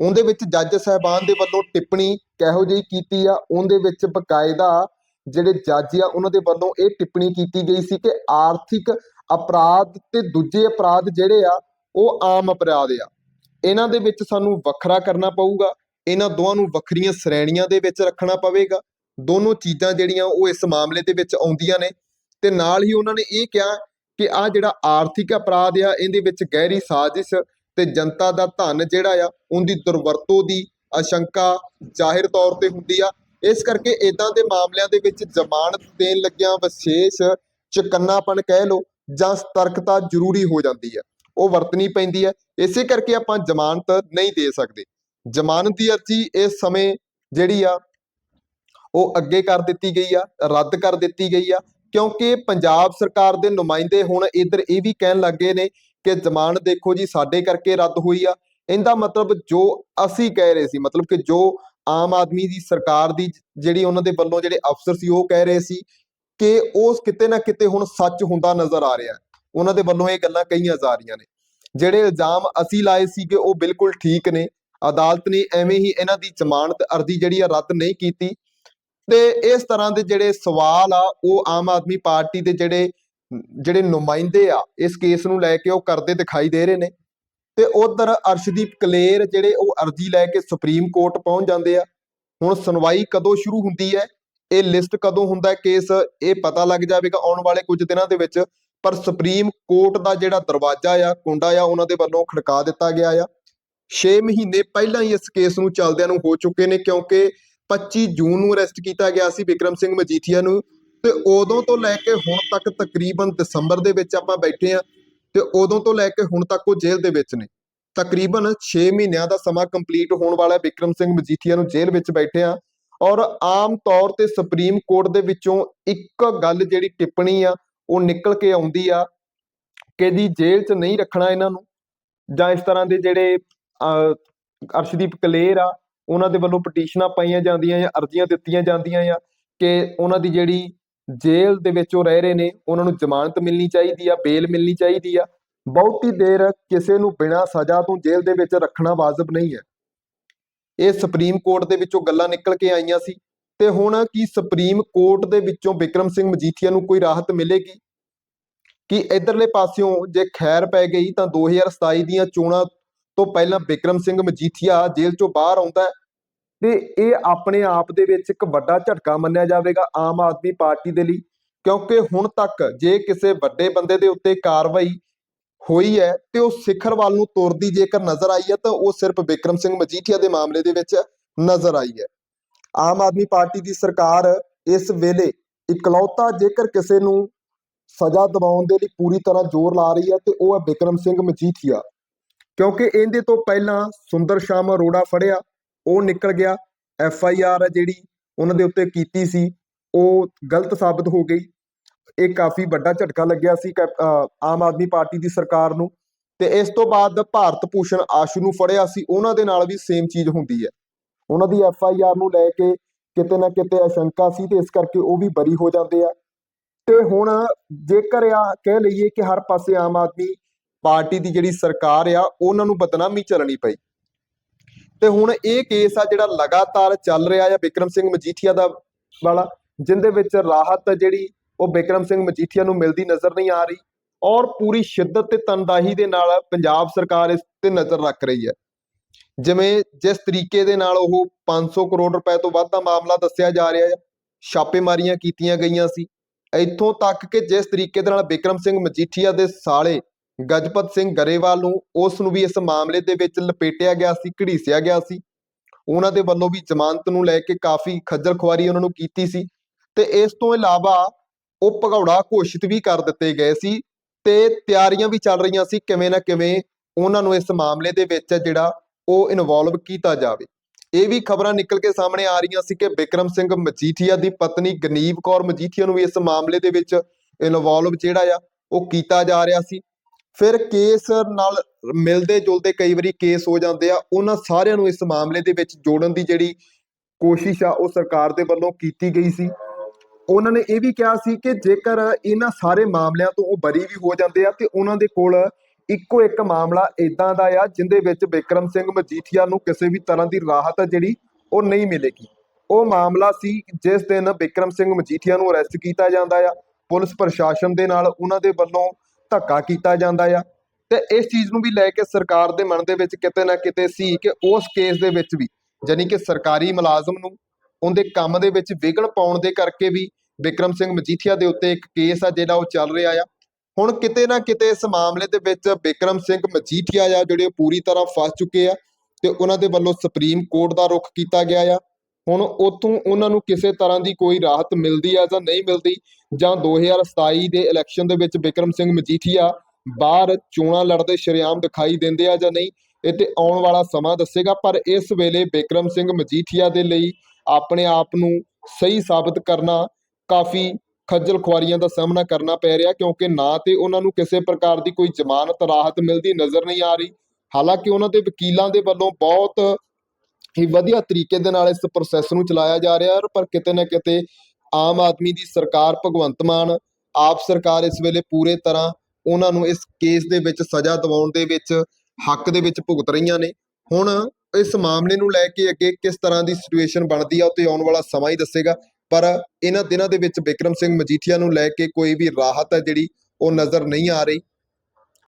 ਉਹਦੇ ਵਿੱਚ ਜੱਜ ਸਾਹਿਬਾਨ ਦੇ ਵੱਲੋਂ ਟਿੱਪਣੀ ਕਿਹੋ ਜਿਹੀ ਕੀਤੀ ਆ, ਉਹਦੇ ਵਿੱਚ ਬਕਾਇਦਾ ਜਿਹੜੇ ਜੱਜ ਆ, ਉਹਨਾਂ ਦੇ ਵੱਲੋਂ ਇਹ ਟਿੱਪਣੀ ਕੀਤੀ ਗਈ ਸੀ ਕਿ ਆਰਥਿਕ ਅਪਰਾਧ ਤੇ ਦੂਜੇ ਅਪਰਾਧ ਜਿਹੜੇ ਆ, ਉਹ ਆਮ ਅਪਰਾਧ ਆ। ਇਹਨਾਂ ਦੇ ਵਿੱਚ ਸਾਨੂੰ ਵੱਖਰਾ ਕਰਨਾ ਪਊਗਾ। ਇਹਨਾਂ ਦੋਵਾਂ ਨੂੰ ਵੱਖਰੀਆਂ ਸ਼੍ਰੇਣੀਆਂ ਦੇ ਵਿੱਚ ਰੱਖਣਾ ਪਵੇਗਾ। ਦੋਨੋਂ ਚੀਜ਼ਾਂ ਜਿਹੜੀਆਂ ਉਹ ਇਸ ਮਾਮਲੇ ਦੇ ਵਿੱਚ ਆਉਂਦੀਆਂ ਨੇ ਤੇ ਨਾਲ ਹੀ ਉਹਨਾਂ ਨੇ ਇਹ ਕਿਹਾ ਕਿ ਆ ਜਿਹੜਾ ਆਰਥਿਕ ਅਪਰਾਧ ਆ, ਇਹਦੇ ਵਿੱਚ ਗਹਿਰੀ ਸਾਜ਼ਿਸ਼ ਤੇ ਜਨਤਾ ਦਾ ਧਨ ਜਿਹੜਾ ਆ, ਉਹਦੀ ਦੁਰਵਰਤੋਂ ਦੀ ਆਸ਼ੰਕਾ ਜ਼ਾਹਿਰ ਤੌਰ ਤੇ ਹੁੰਦੀ ਆ। ਇਸ ਕਰਕੇ ਇਦਾਂ ਦੇ ਮਾਮਲਿਆਂ ਦੇ ਵਿੱਚ ਜ਼ਮਾਨਤ ਦੇਣ ਲੱਗਿਆਂ ਵਿਸ਼ੇਸ਼ ਚਕੰਨਾਪਣ ਕਹਿ ਲਓ ਜਾਂ ਸਤਰਕਤਾ ਜ਼ਰੂਰੀ ਹੋ ਜਾਂਦੀ ਹੈ ਉਹ ਵਰਤਣੀ ਪੈਂਦੀ ਹੈ ਇਸੇ ਕਰਕੇ ਆਪਾਂ ਜ਼ਮਾਨਤ ਨਹੀਂ ਦੇ ਸਕਦੇ। ਜ਼ਮਾਨਤ ਦੀ ਅਰਜ਼ੀ ਇਸ ਸਮੇਂ ਜਿਹੜੀ ਆ, ਉਹ ਅੱਗੇ ਕਰ ਦਿੱਤੀ ਗਈ ਆ, ਰੱਦ ਕਰ ਦਿੱਤੀ ਗਈ ਆ, ਕਿਉਂਕਿ ਪੰਜਾਬ ਸਰਕਾਰ ਦੇ ਨੁਮਾਇੰਦੇ ਹੁਣ ਇਧਰ ਇਹ ਵੀ ਕਹਿਣ ਲੱਗੇ ਨੇ ਕਿ ਜ਼ਮਾਨਤ ਦੇਖੋ ਜੀ ਸਾਡੇ ਕਰਕੇ ਰੱਦ ਹੋਈ ਆ। ਇਹਦਾ ਮਤਲਬ ਜੋ ਅਸੀਂ ਕਹਿ ਰਹੇ ਸੀ, ਮਤਲਬ ਕਿ ਜੋ ਆਮ ਆਦਮੀ ਦੀ ਸਰਕਾਰ ਦੀ ਜਿਹੜੀ ਉਹਨਾਂ ਦੇ ਵੱਲੋਂ ਜਿਹੜੇ ਅਫਸਰ ਸੀ, ਉਹ ਕਹਿ ਰਹੇ ਸੀ ਕਿ ਉਸ ਕਿਤੇ ਨਾ ਕਿਤੇ ਹੁਣ ਸੱਚ ਹੁੰਦਾ ਨਜ਼ਰ ਆ ਰਿਹਾ। ਉਹਨਾਂ ਦੇ ਵੱਲੋਂ ਇਹ ਗੱਲਾਂ ਕਹੀਆਂ ਜਾ ਰਹੀਆਂ ਨੇ। ਜਿਹੜੇ ਇਲਜ਼ਾਮ ਅਸੀਂ ਲਾਏ ਸੀ ਕਿ ਉਹ ਬਿਲਕੁਲ ਠੀਕ ਨੇ। ਅਦਾਲਤ ਨੇ ਐਵੇਂ ਹੀ ਇਹਨਾਂ ਦੀ ਜ਼ਮਾਨਤ ਅਰਜ਼ੀ ਜਿਹੜੀ ਆ ਰੱਦ ਨਹੀਂ ਕੀਤੀ ਤੇ ਇਸ ਤਰ੍ਹਾਂ ਦੇ ਜਿਹੜੇ ਸਵਾਲ ਆ, ਉਹ ਆਮ ਆਦਮੀ ਪਾਰਟੀ ਦੇ ਜਿਹੜੇ ਜਿਹੜੇ ਨੁਮਾਇੰਦੇ ਆ, ਇਸ ਕੇਸ ਨੂੰ ਲੈ ਕੇ ਉਹ ਕਰਦੇ ਦਿਖਾਈ ਦੇ ਰਹੇ ਨੇ ਤੇ ਉਧਰ ਅਰਸ਼ਦੀਪ ਕਲੇਰ ਜਿਹੜੇ ਉਹ ਅਰਜ਼ੀ ਲੈ ਕੇ ਸੁਪਰੀਮ ਕੋਰਟ ਪਹੁੰਚ ਜਾਂਦੇ ਆ। ਹੁਣ ਸੁਣਵਾਈ ਕਦੋਂ ਸ਼ੁਰੂ ਹੁੰਦੀ ਹੈ? ਇਹ ਲਿਸਟ ਕਦੋਂ ਹੁੰਦਾ ਕੇਸ? ਇਹ ਪਤਾ ਲੱਗ ਜਾਵੇਗਾ ਆਉਣ ਵਾਲੇ ਕੁਝ ਦਿਨਾਂ ਦੇ ਵਿੱਚ। ਪਰ ਸੁਪਰੀਮ ਕੋਰਟ ਦਾ ਜਿਹੜਾ ਦਰਵਾਜ਼ਾ ਆ, ਕੁੰਡਾ ਆ, ਉਹਨਾਂ ਦੇ ਵੱਲੋਂ ਖੜਕਾ ਦਿੱਤਾ ਗਿਆ ਆ। 6 ਮਹੀਨੇ ਪਹਿਲਾਂ ਹੀ ਇਸ ਕੇਸ ਨੂੰ ਚੱਲਦਿਆਂ ਨੂੰ ਹੋ ਚੁੱਕੇ ਨੇ ਕਿਉਂਕਿ 25 ਜੂਨ ਨੂੰ ਅਰੈਸਟ ਕੀਤਾ ਗਿਆ ਸੀ ਵਿਕਰਮ ਸਿੰਘ ਮਜੀਠੀਆ ਨੂੰ ਤੇ ਉਦੋਂ ਤੋਂ ਲੈ ਕੇ ਹੁਣ ਤੱਕ ਤਕਰੀਬਨ ਦਸੰਬਰ ਦੇ ਵਿੱਚ ਆਪਾਂ ਬੈਠੇ ਆ ਤੇ ਉਦੋਂ ਤੋਂ ਲੈ ਕੇ ਹੁਣ ਤੱਕ ਉਹ ਜੇਲ੍ਹ ਦੇ ਵਿੱਚ ਨੇ। ਤਕਰੀਬਨ 6 ਮਹੀਨਿਆਂ ਦਾ ਸਮਾਂ ਕੰਪਲੀਟ ਹੋਣ ਵਾਲਾ ਹੈ ਵਿਕਰਮ ਸਿੰਘ ਮਜੀਠੀਆ ਨੂੰ ਜੇਲ੍ਹ ਵਿੱਚ ਬੈਠੇ ਆ ਔਰ ਆਮ ਤੌਰ ਤੇ ਸੁਪਰੀਮ ਕੋਰਟ ਦੇ ਵਿੱਚੋਂ ਇੱਕ ਗੱਲ ਜਿਹੜੀ ਟਿੱਪਣੀ ਆ, ਉਹ ਨਿਕਲ ਕੇ ਆਉਂਦੀ ਆ ਕਿ ਜੀ ਜੇਲ੍ਹ 'ਚ ਨਹੀਂ ਰੱਖਣਾ ਇਹਨਾਂ ਨੂੰ ਜਾਂ ਇਸ ਤਰ੍ਹਾਂ ਦੇ ਜਿਹੜੇ ਅਰਸ਼ਦੀਪ ਕਲੇਰ ਆ, ਉਹਨਾਂ ਦੇ ਵੱਲੋਂ ਪਟੀਸ਼ਨਾਂ ਪਾਈਆਂ ਜਾਂਦੀਆਂ ਜਾਂ ਅਰਜ਼ੀਆਂ ਦਿੱਤੀਆਂ ਜਾਂਦੀਆਂ ਆ ਕਿ ਉਹਨਾਂ ਦੀ ਜਿਹੜੀ ਜੇਲ੍ਹ ਦੇ ਵਿੱਚ ਉਹ ਰਹਿ ਰਹੇ ਨੇ, ਉਹਨਾਂ ਨੂੰ ਜ਼ਮਾਨਤ ਮਿਲਣੀ ਚਾਹੀਦੀ ਆ, ਬੇਲ ਮਿਲਣੀ ਚਾਹੀਦੀ ਆ। ਬਹੁਤੀ ਦੇਰ ਕਿਸੇ ਨੂੰ ਬਿਨਾਂ ਸਜ਼ਾ ਤੋਂ ਜੇਲ੍ਹ ਦੇ ਵਿੱਚ ਰੱਖਣਾ ਵਾਜਬ ਨਹੀਂ ਹੈ। ਇਹ ਸੁਪਰੀਮ ਕੋਰਟ ਦੇ ਵਿੱਚੋਂ ਗੱਲਾਂ ਨਿਕਲ ਕੇ ਆਈਆਂ ਸੀ ਤੇ ਹੁਣ ਕੀ ਸੁਪਰੀਮ ਕੋਰਟ ਦੇ ਵਿੱਚੋਂ ਵਿਕਰਮ ਸਿੰਘ ਮਜੀਠੀਆ ਨੂੰ ਕੋਈ ਰਾਹਤ ਮਿਲੇਗੀ? ਕਿ ਇਧਰਲੇ ਪਾਸਿਓਂ ਜੇ ਖੈਰ ਪੈ ਗਈ ਤਾਂ 2027 ਦੀਆਂ ਚੋਣਾਂ ਤੋਂ ਪਹਿਲਾਂ ਬਿਕਰਮ ਸਿੰਘ ਮਜੀਠੀਆ ਜੇਲ੍ਹ ਚੋਂ ਬਾਹਰ ਆਉਂਦਾ ਹੈ ਤੇ ਇਹ ਆਪਣੇ ਆਪ ਦੇ ਵਿੱਚ ਇੱਕ ਵੱਡਾ ਝਟਕਾ ਮੰਨਿਆ ਜਾਵੇਗਾ ਆਮ ਆਦਮੀ ਪਾਰਟੀ ਦੇ ਲਈ, ਕਿਉਂਕਿ ਹੁਣ ਤੱਕ ਜੇ ਕਿਸੇ ਵੱਡੇ ਬੰਦੇ ਦੇ ਉੱਤੇ ਕਾਰਵਾਈ ਹੋਈ ਹੈ ਤੇ ਉਹ ਸਿਖਰ ਵੱਲ ਨੂੰ ਤੁਰਦੀ ਜੇਕਰ ਨਜ਼ਰ ਆਈ ਹੈ, ਤਾਂ ਉਹ ਸਿਰਫ ਵਿਕਰਮ ਸਿੰਘ ਮਜੀਠੀਆ ਦੇ ਮਾਮਲੇ ਦੇ ਵਿੱਚ ਨਜ਼ਰ ਆਈ ਹੈ। ਆਮ ਆਦਮੀ ਪਾਰਟੀ ਦੀ ਸਰਕਾਰ ਇਸ ਵੇਲੇ ਇਕਲੌਤਾ ਜੇਕਰ ਕਿਸੇ ਨੂੰ ਸਜ਼ਾ ਦਿਵਾਉਣ ਦੇ ਲਈ ਪੂਰੀ ਤਰ੍ਹਾਂ ਜ਼ੋਰ ਲਾ ਰਹੀ ਹੈ ਤੇ ਉਹ ਹੈ ਬਿਕਰਮ ਸਿੰਘ ਮਜੀਠੀਆ। ਕਿਉਂਕਿ ਇਹਦੇ ਤੋਂ ਪਹਿਲਾਂ ਸੁੰਦਰ ਸ਼ਾਮ ਅਰੋੜਾ ਫੜਿਆ, ਉਹ ਨਿਕਲ ਗਿਆ। ਐਫ ਆਈ ਆਰ ਹੈ ਜਿਹੜੀ ਉਹਨਾਂ ਦੇ ਉੱਤੇ ਕੀਤੀ ਸੀ, ਉਹ ਗਲਤ ਸਾਬਤ ਹੋ ਗਈ। ਇਹ ਕਾਫੀ ਵੱਡਾ ਝਟਕਾ ਲੱਗਿਆ ਸੀ ਕੈਪ- ਆਮ ਆਦਮੀ ਪਾਰਟੀ ਦੀ ਸਰਕਾਰ ਨੂੰ। ਤੇ ਇਸ ਤੋਂ ਬਾਅਦ ਭਾਰਤ ਭੂਸ਼ਣ ਆਸ਼ੂ ਨੂੰ ਫੜਿਆ ਸੀ। ਉਹਨਾਂ ਦੇ ਨਾਲ ਵੀ ਸੇਮ ਚੀਜ਼ ਹੁੰਦੀ ਹੈ। ਉਹਨਾਂ ਦੀ ਐਫ ਆਈ ਆਰ ਨੂੰ ਲੈ ਕੇ ਕਿਤੇ ਨਾ ਕਿਤੇ ਆਸ਼ੰਕਾ ਸੀ ਤੇ ਇਸ ਕਰਕੇ ਉਹ ਵੀ ਬਰੀ ਹੋ ਜਾਂਦੇ ਆ। ਤੇ ਹੁਣ ਜੇਕਰ ਆ, ਕਹਿ ਲਈਏ ਕਿ ਹਰ ਪਾਸੇ ਆਮ ਆਦਮੀ ਪਾਰਟੀ ਦੀ ਜਿਹੜੀ ਸਰਕਾਰ ਆ, ਉਹਨਾਂ ਨੂੰ ਬਦਨਾਮੀ ਚੱਲਣੀ ਪਈ। ਤੇ ਹੁਣ ਇਹ ਕੇਸ ਆ ਜਿਹੜਾ ਲਗਾਤਾਰ ਚੱਲ ਰਿਹਾ ਆ ਵਿਕਰਮ ਸਿੰਘ ਮਜੀਠੀਆ ਦਾ ਵਾਲਾ, ਜਿੰਦੇ ਵਿੱਚ ਰਾਹਤ ਜਿਹੜੀ ਉਹ ਵਿਕਰਮ ਸਿੰਘ ਮਜੀਠੀਆ ਨੂੰ ਮਿਲਦੀ ਨਜ਼ਰ ਨਹੀਂ ਆ ਰਹੀ ਔਰ ਪੂਰੀ ਸ਼ਿੱਦਤ ਤੇ ਤਨਦਾਹੀ ਦੇ ਨਾਲ ਪੰਜਾਬ ਸਰਕਾਰ ਇਸ ਤੇ ਨਜ਼ਰ ਰੱਖ ਰਹੀ ਹੈ। ਜਿਵੇਂ ਜਿਸ ਤਰੀਕੇ ਦੇ ਨਾਲ ਉਹ 500 ਕਰੋੜ ਰੁਪਏ ਤੋਂ ਵੱਧ ਦਾ ਮਾਮਲਾ ਦੱਸਿਆ ਜਾ ਰਿਹਾ ਹੈ ਛਾਪੇਮਾਰੀਆਂ ਕੀਤੀਆਂ ਗਈਆਂ ਸੀ। ਇੱਥੋਂ ਤੱਕ ਕਿ ਜਿਸ ਤਰੀਕੇ ਦੇ ਨਾਲ ਵਿਕਰਮ ਸਿੰਘ ਮਜੀਠੀਆ ਦੇ ਸਾਲੇ ਗਜਪਤ ਸਿੰਘ ਗਰੇਵਾਲ ਨੂੰ ਉਸ ਨੂੰ ਵੀ ਇਸ ਮਾਮਲੇ ਦੇ ਵਿੱਚ ਲਪੇਟਿਆ ਗਿਆ ਸੀ, ਘੜੀਸਿਆ ਗਿਆ ਸੀ। ਉਹਨਾਂ ਦੇ ਵੱਲੋਂ ਵੀ ਜ਼ਮਾਨਤ ਨੂੰ ਲੈ ਕੇ ਕਾਫੀ ਖੱਜਲ ਖੁਆਰੀ ਉਹਨਾਂ ਨੂੰ ਕੀਤੀ ਸੀ ਤੇ ਇਸ ਤੋਂ ਇਲਾਵਾ ਉਹ ਭਗੌੜਾ ਘੋਸ਼ਿਤ ਵੀ ਕਰ ਦਿੱਤੇ ਗਏ ਸੀ ਤੇ ਤਿਆਰੀਆਂ ਵੀ ਚੱਲ ਰਹੀਆਂ ਸੀ ਕਿਵੇਂ ਨਾ ਕਿਵੇਂ ਉਹਨਾਂ ਨੂੰ ਇਸ ਮਾਮਲੇ ਦੇ ਵਿੱਚ ਜਿਹੜਾ ਉਹ ਇਨਵੋਲਵ ਕੀਤਾ ਜਾਵੇ। ਇਹ ਵੀ ਖਬਰਾਂ ਨਿਕਲ ਕੇ ਸਾਹਮਣੇ ਆ ਰਹੀਆਂ ਸੀ ਕਿ ਬਿਕਰਮ ਸਿੰਘ ਮਜੀਠੀਆ ਦੀ ਪਤਨੀ ਗਨੀਵ ਕੌਰ ਮਜੀਠੀਆ ਨੂੰ ਵੀ ਇਸ ਮਾਮਲੇ ਦੇ ਵਿੱਚ ਇਨਵੋਲਵ ਜਿਹੜਾ ਆ ਉਹ ਕੀਤਾ ਜਾ ਰਿਹਾ ਸੀ। ਫਿਰ ਕੇਸ ਨਾਲ ਮਿਲਦੇ ਜੁਲਦੇ ਕਈ ਵਾਰੀ ਕੇਸ ਹੋ ਜਾਂਦੇ ਆ, ਉਹਨਾਂ ਸਾਰਿਆਂ ਨੂੰ ਇਸ ਮਾਮਲੇ ਦੇ ਵਿੱਚ ਜੋੜਨ ਦੀ ਜਿਹੜੀ ਕੋਸ਼ਿਸ਼ ਆ, ਉਹ ਸਰਕਾਰ ਦੇ ਵੱਲੋਂ ਕੀਤੀ ਗਈ ਸੀ। ਉਹਨਾਂ ਨੇ ਇਹ ਵੀ ਕਿਹਾ ਸੀ ਕਿ ਜੇਕਰ ਇਹਨਾਂ ਸਾਰੇ ਮਾਮਲਿਆਂ ਤੋਂ ਉਹ ਬਰੀ ਵੀ ਹੋ ਜਾਂਦੇ ਆ, ਤੇ ਉਹਨਾਂ ਦੇ ਕੋਲ ਇੱਕੋ ਇੱਕ ਮਾਮਲਾ ਇਦਾਂ ਦਾ ਆ, ਜਿੰਦੇ ਵਿੱਚ ਬਿਕਰਮ ਸਿੰਘ ਮਜੀਠੀਆ ਨੂੰ ਕਿਸੇ ਵੀ ਤਰ੍ਹਾਂ ਦੀ ਰਾਹਤ ਜਿਹੜੀ ਉਹ ਨਹੀਂ ਮਿਲੇਗੀ। ਉਹ ਮਾਮਲਾ ਸੀ ਜਿਸ ਦਿਨ ਬਿਕਰਮ ਸਿੰਘ ਮਜੀਠੀਆ ਨੂੰ ਅਰੈਸਟ ਕੀਤਾ ਜਾਂਦਾ ਆ। ਪੁਲਿਸ ਪ੍ਰਸ਼ਾਸਨ ਦੇ ਨਾਲ ਉਹਨਾਂ ਦੇ ਵੱਲੋਂ ਧੱਕਾ ਕੀਤਾ ਜਾਂਦਾ ਆ। ਤੇ ਇਸ ਚੀਜ਼ ਨੂੰ ਵੀ ਲੈ ਕੇ ਸਰਕਾਰ ਦੇ ਮਨ ਦੇ ਵਿੱਚ ਕਿਤੇ ਨਾ ਕਿਤੇ ਸੀ ਕਿ ਉਸ ਕੇਸ ਦੇ ਵਿੱਚ ਵੀ ਜਾਨੀ ਕਿ ਸਰਕਾਰੀ ਮੁਲਾਜ਼ਮ ਨੂੰ ਉਹਦੇ ਕੰਮ ਦੇ ਵਿੱਚ ਵਿਘਨ ਪਾਉਣ ਦੇ ਕਰਕੇ ਵੀ ਵਿਕਰਮ ਸਿੰਘ ਮਜੀਠੀਆ ਦੇ ਉੱਤੇ ਇੱਕ ਕੇਸ ਆ ਜਿਹੜਾ ਉਹ ਚੱਲ ਰਿਹਾ ਆ। ਹੁਣ ਕਿਤੇ ਨਾ ਕਿਤੇ ਇਸ ਮਾਮਲੇ ਦੇ ਵਿੱਚ ਵਿਕਰਮ ਸਿੰਘ ਮਜੀਠੀਆ ਆ ਜਿਹੜੇ ਉਹ ਪੂਰੀ ਤਰ੍ਹਾਂ ਫਸ ਚੁੱਕੇ ਆ ਤੇ ਉਹਨਾਂ ਦੇ ਵੱਲੋਂ ਸੁਪਰੀਮ ਕੋਰਟ ਦਾ ਰੁਖ ਕੀਤਾ ਗਿਆ ਆ। ਹੁਣ ਉੱਥੋਂ ਉਹਨਾਂ ਨੂੰ ਕਿਸੇ ਤਰ੍ਹਾਂ ਦੀ ਕੋਈ ਰਾਹਤ ਮਿਲਦੀ ਆ ਜਾਂ ਨਹੀਂ ਮਿਲਦੀ, ਜਾਂ 2027 ਦੇ ਇਲੈਕਸ਼ਨ ਦੇ ਵਿੱਚ ਵਿਕਰਮ ਸਿੰਘ ਮਜੀਠੀਆ ਬਾਹਰ ਚੋਣਾਂ ਲੜਦੇ ਸ਼ਰੇਆਮ ਦਿਖਾਈ ਦਿੰਦੇ ਆ ਜਾਂ ਨਹੀਂ, ਇਹ ਤੇ ਆਉਣ ਵਾਲਾ ਸਮਾਂ ਦੱਸੇਗਾ, ਪਰ ਇਸ ਵੇਲੇ ਬਿਕਰਮ ਸਿੰਘ ਮਜੀਠੀਆ ਦੇ ਲਈ ਆਪਣੇ ਆਪ ਨੂੰ ਸਹੀ ਸਾਬਤ ਕਰਨਾ ਕਾਫੀ ਖੱਜਲ ਖੁਆਰੀਆਂ ਦਾ ਸਾਹਮਣਾ ਕਰਨਾ ਪੈ ਰਿਹਾ, ਕਿਉਂਕਿ ਨਾ ਤੇ ਉਹਨਾਂ ਨੂੰ ਕਿਸੇ ਪ੍ਰਕਾਰ ਦੀ ਕੋਈ ਜ਼ਮਾਨਤ ਰਾਹਤ ਮਿਲਦੀ ਨਜ਼ਰ ਨਹੀਂ ਆ ਰਹੀ। ਹਾਲਾਂਕਿ ਉਹਨਾਂ ਦੇ ਵਕੀਲਾਂ ਦੇ ਵੱਲੋਂ ਬਹੁਤ ਹੀ ਵਧੀਆ ਤਰੀਕੇ ਦੇ ਨਾਲ ਇਸ ਪ੍ਰੋਸੈਸ ਨੂੰ ਚਲਾਇਆ ਜਾ ਰਿਹਾ ਹੈ ਪਰ ਕਿਤੇ ਨਾ ਕਿਤੇ ਆਮ ਆਦਮੀ ਦੀ ਸਰਕਾਰ ਭਗਵੰਤ ਮਾਨ, ਆਪ ਸਰਕਾਰ ਇਸ ਵੇਲੇ ਪੂਰੇ ਤਰ੍ਹਾਂ ਉਹਨਾਂ ਨੂੰ ਇਸ ਕੇਸ ਦੇ ਵਿੱਚ ਸਜ਼ਾ ਦਿਵਾਉਣ ਦੇ ਵਿੱਚ ਹੱਕ ਦੇ ਵਿੱਚ ਭੁਗਤ ਰਹੀਆਂ ਨੇ। ਹੁਣ ਇਸ ਮਾਮਲੇ ਨੂੰ ਲੈ ਕੇ ਅੱਗੇ ਕਿਸ ਤਰ੍ਹਾਂ ਦੀ ਸਿਚੁਏਸ਼ਨ ਬਣਦੀ ਆ ਉਹ ਤੇ ਆਉਣ ਵਾਲਾ ਸਮਾਂ ਹੀ ਦੱਸੇਗਾ। ਪਰ ਇਹਨਾਂ ਦਿਨਾਂ ਦੇ ਵਿੱਚ ਬਿਕਰਮ ਸਿੰਘ ਮਜੀਠੀਆ ਨੂੰ ਲੈ ਕੇ ਕੋਈ ਵੀ ਰਾਹਤ ਹੈ ਜਿਹੜੀ ਉਹ ਨਜ਼ਰ ਨਹੀਂ ਆ ਰਹੀ।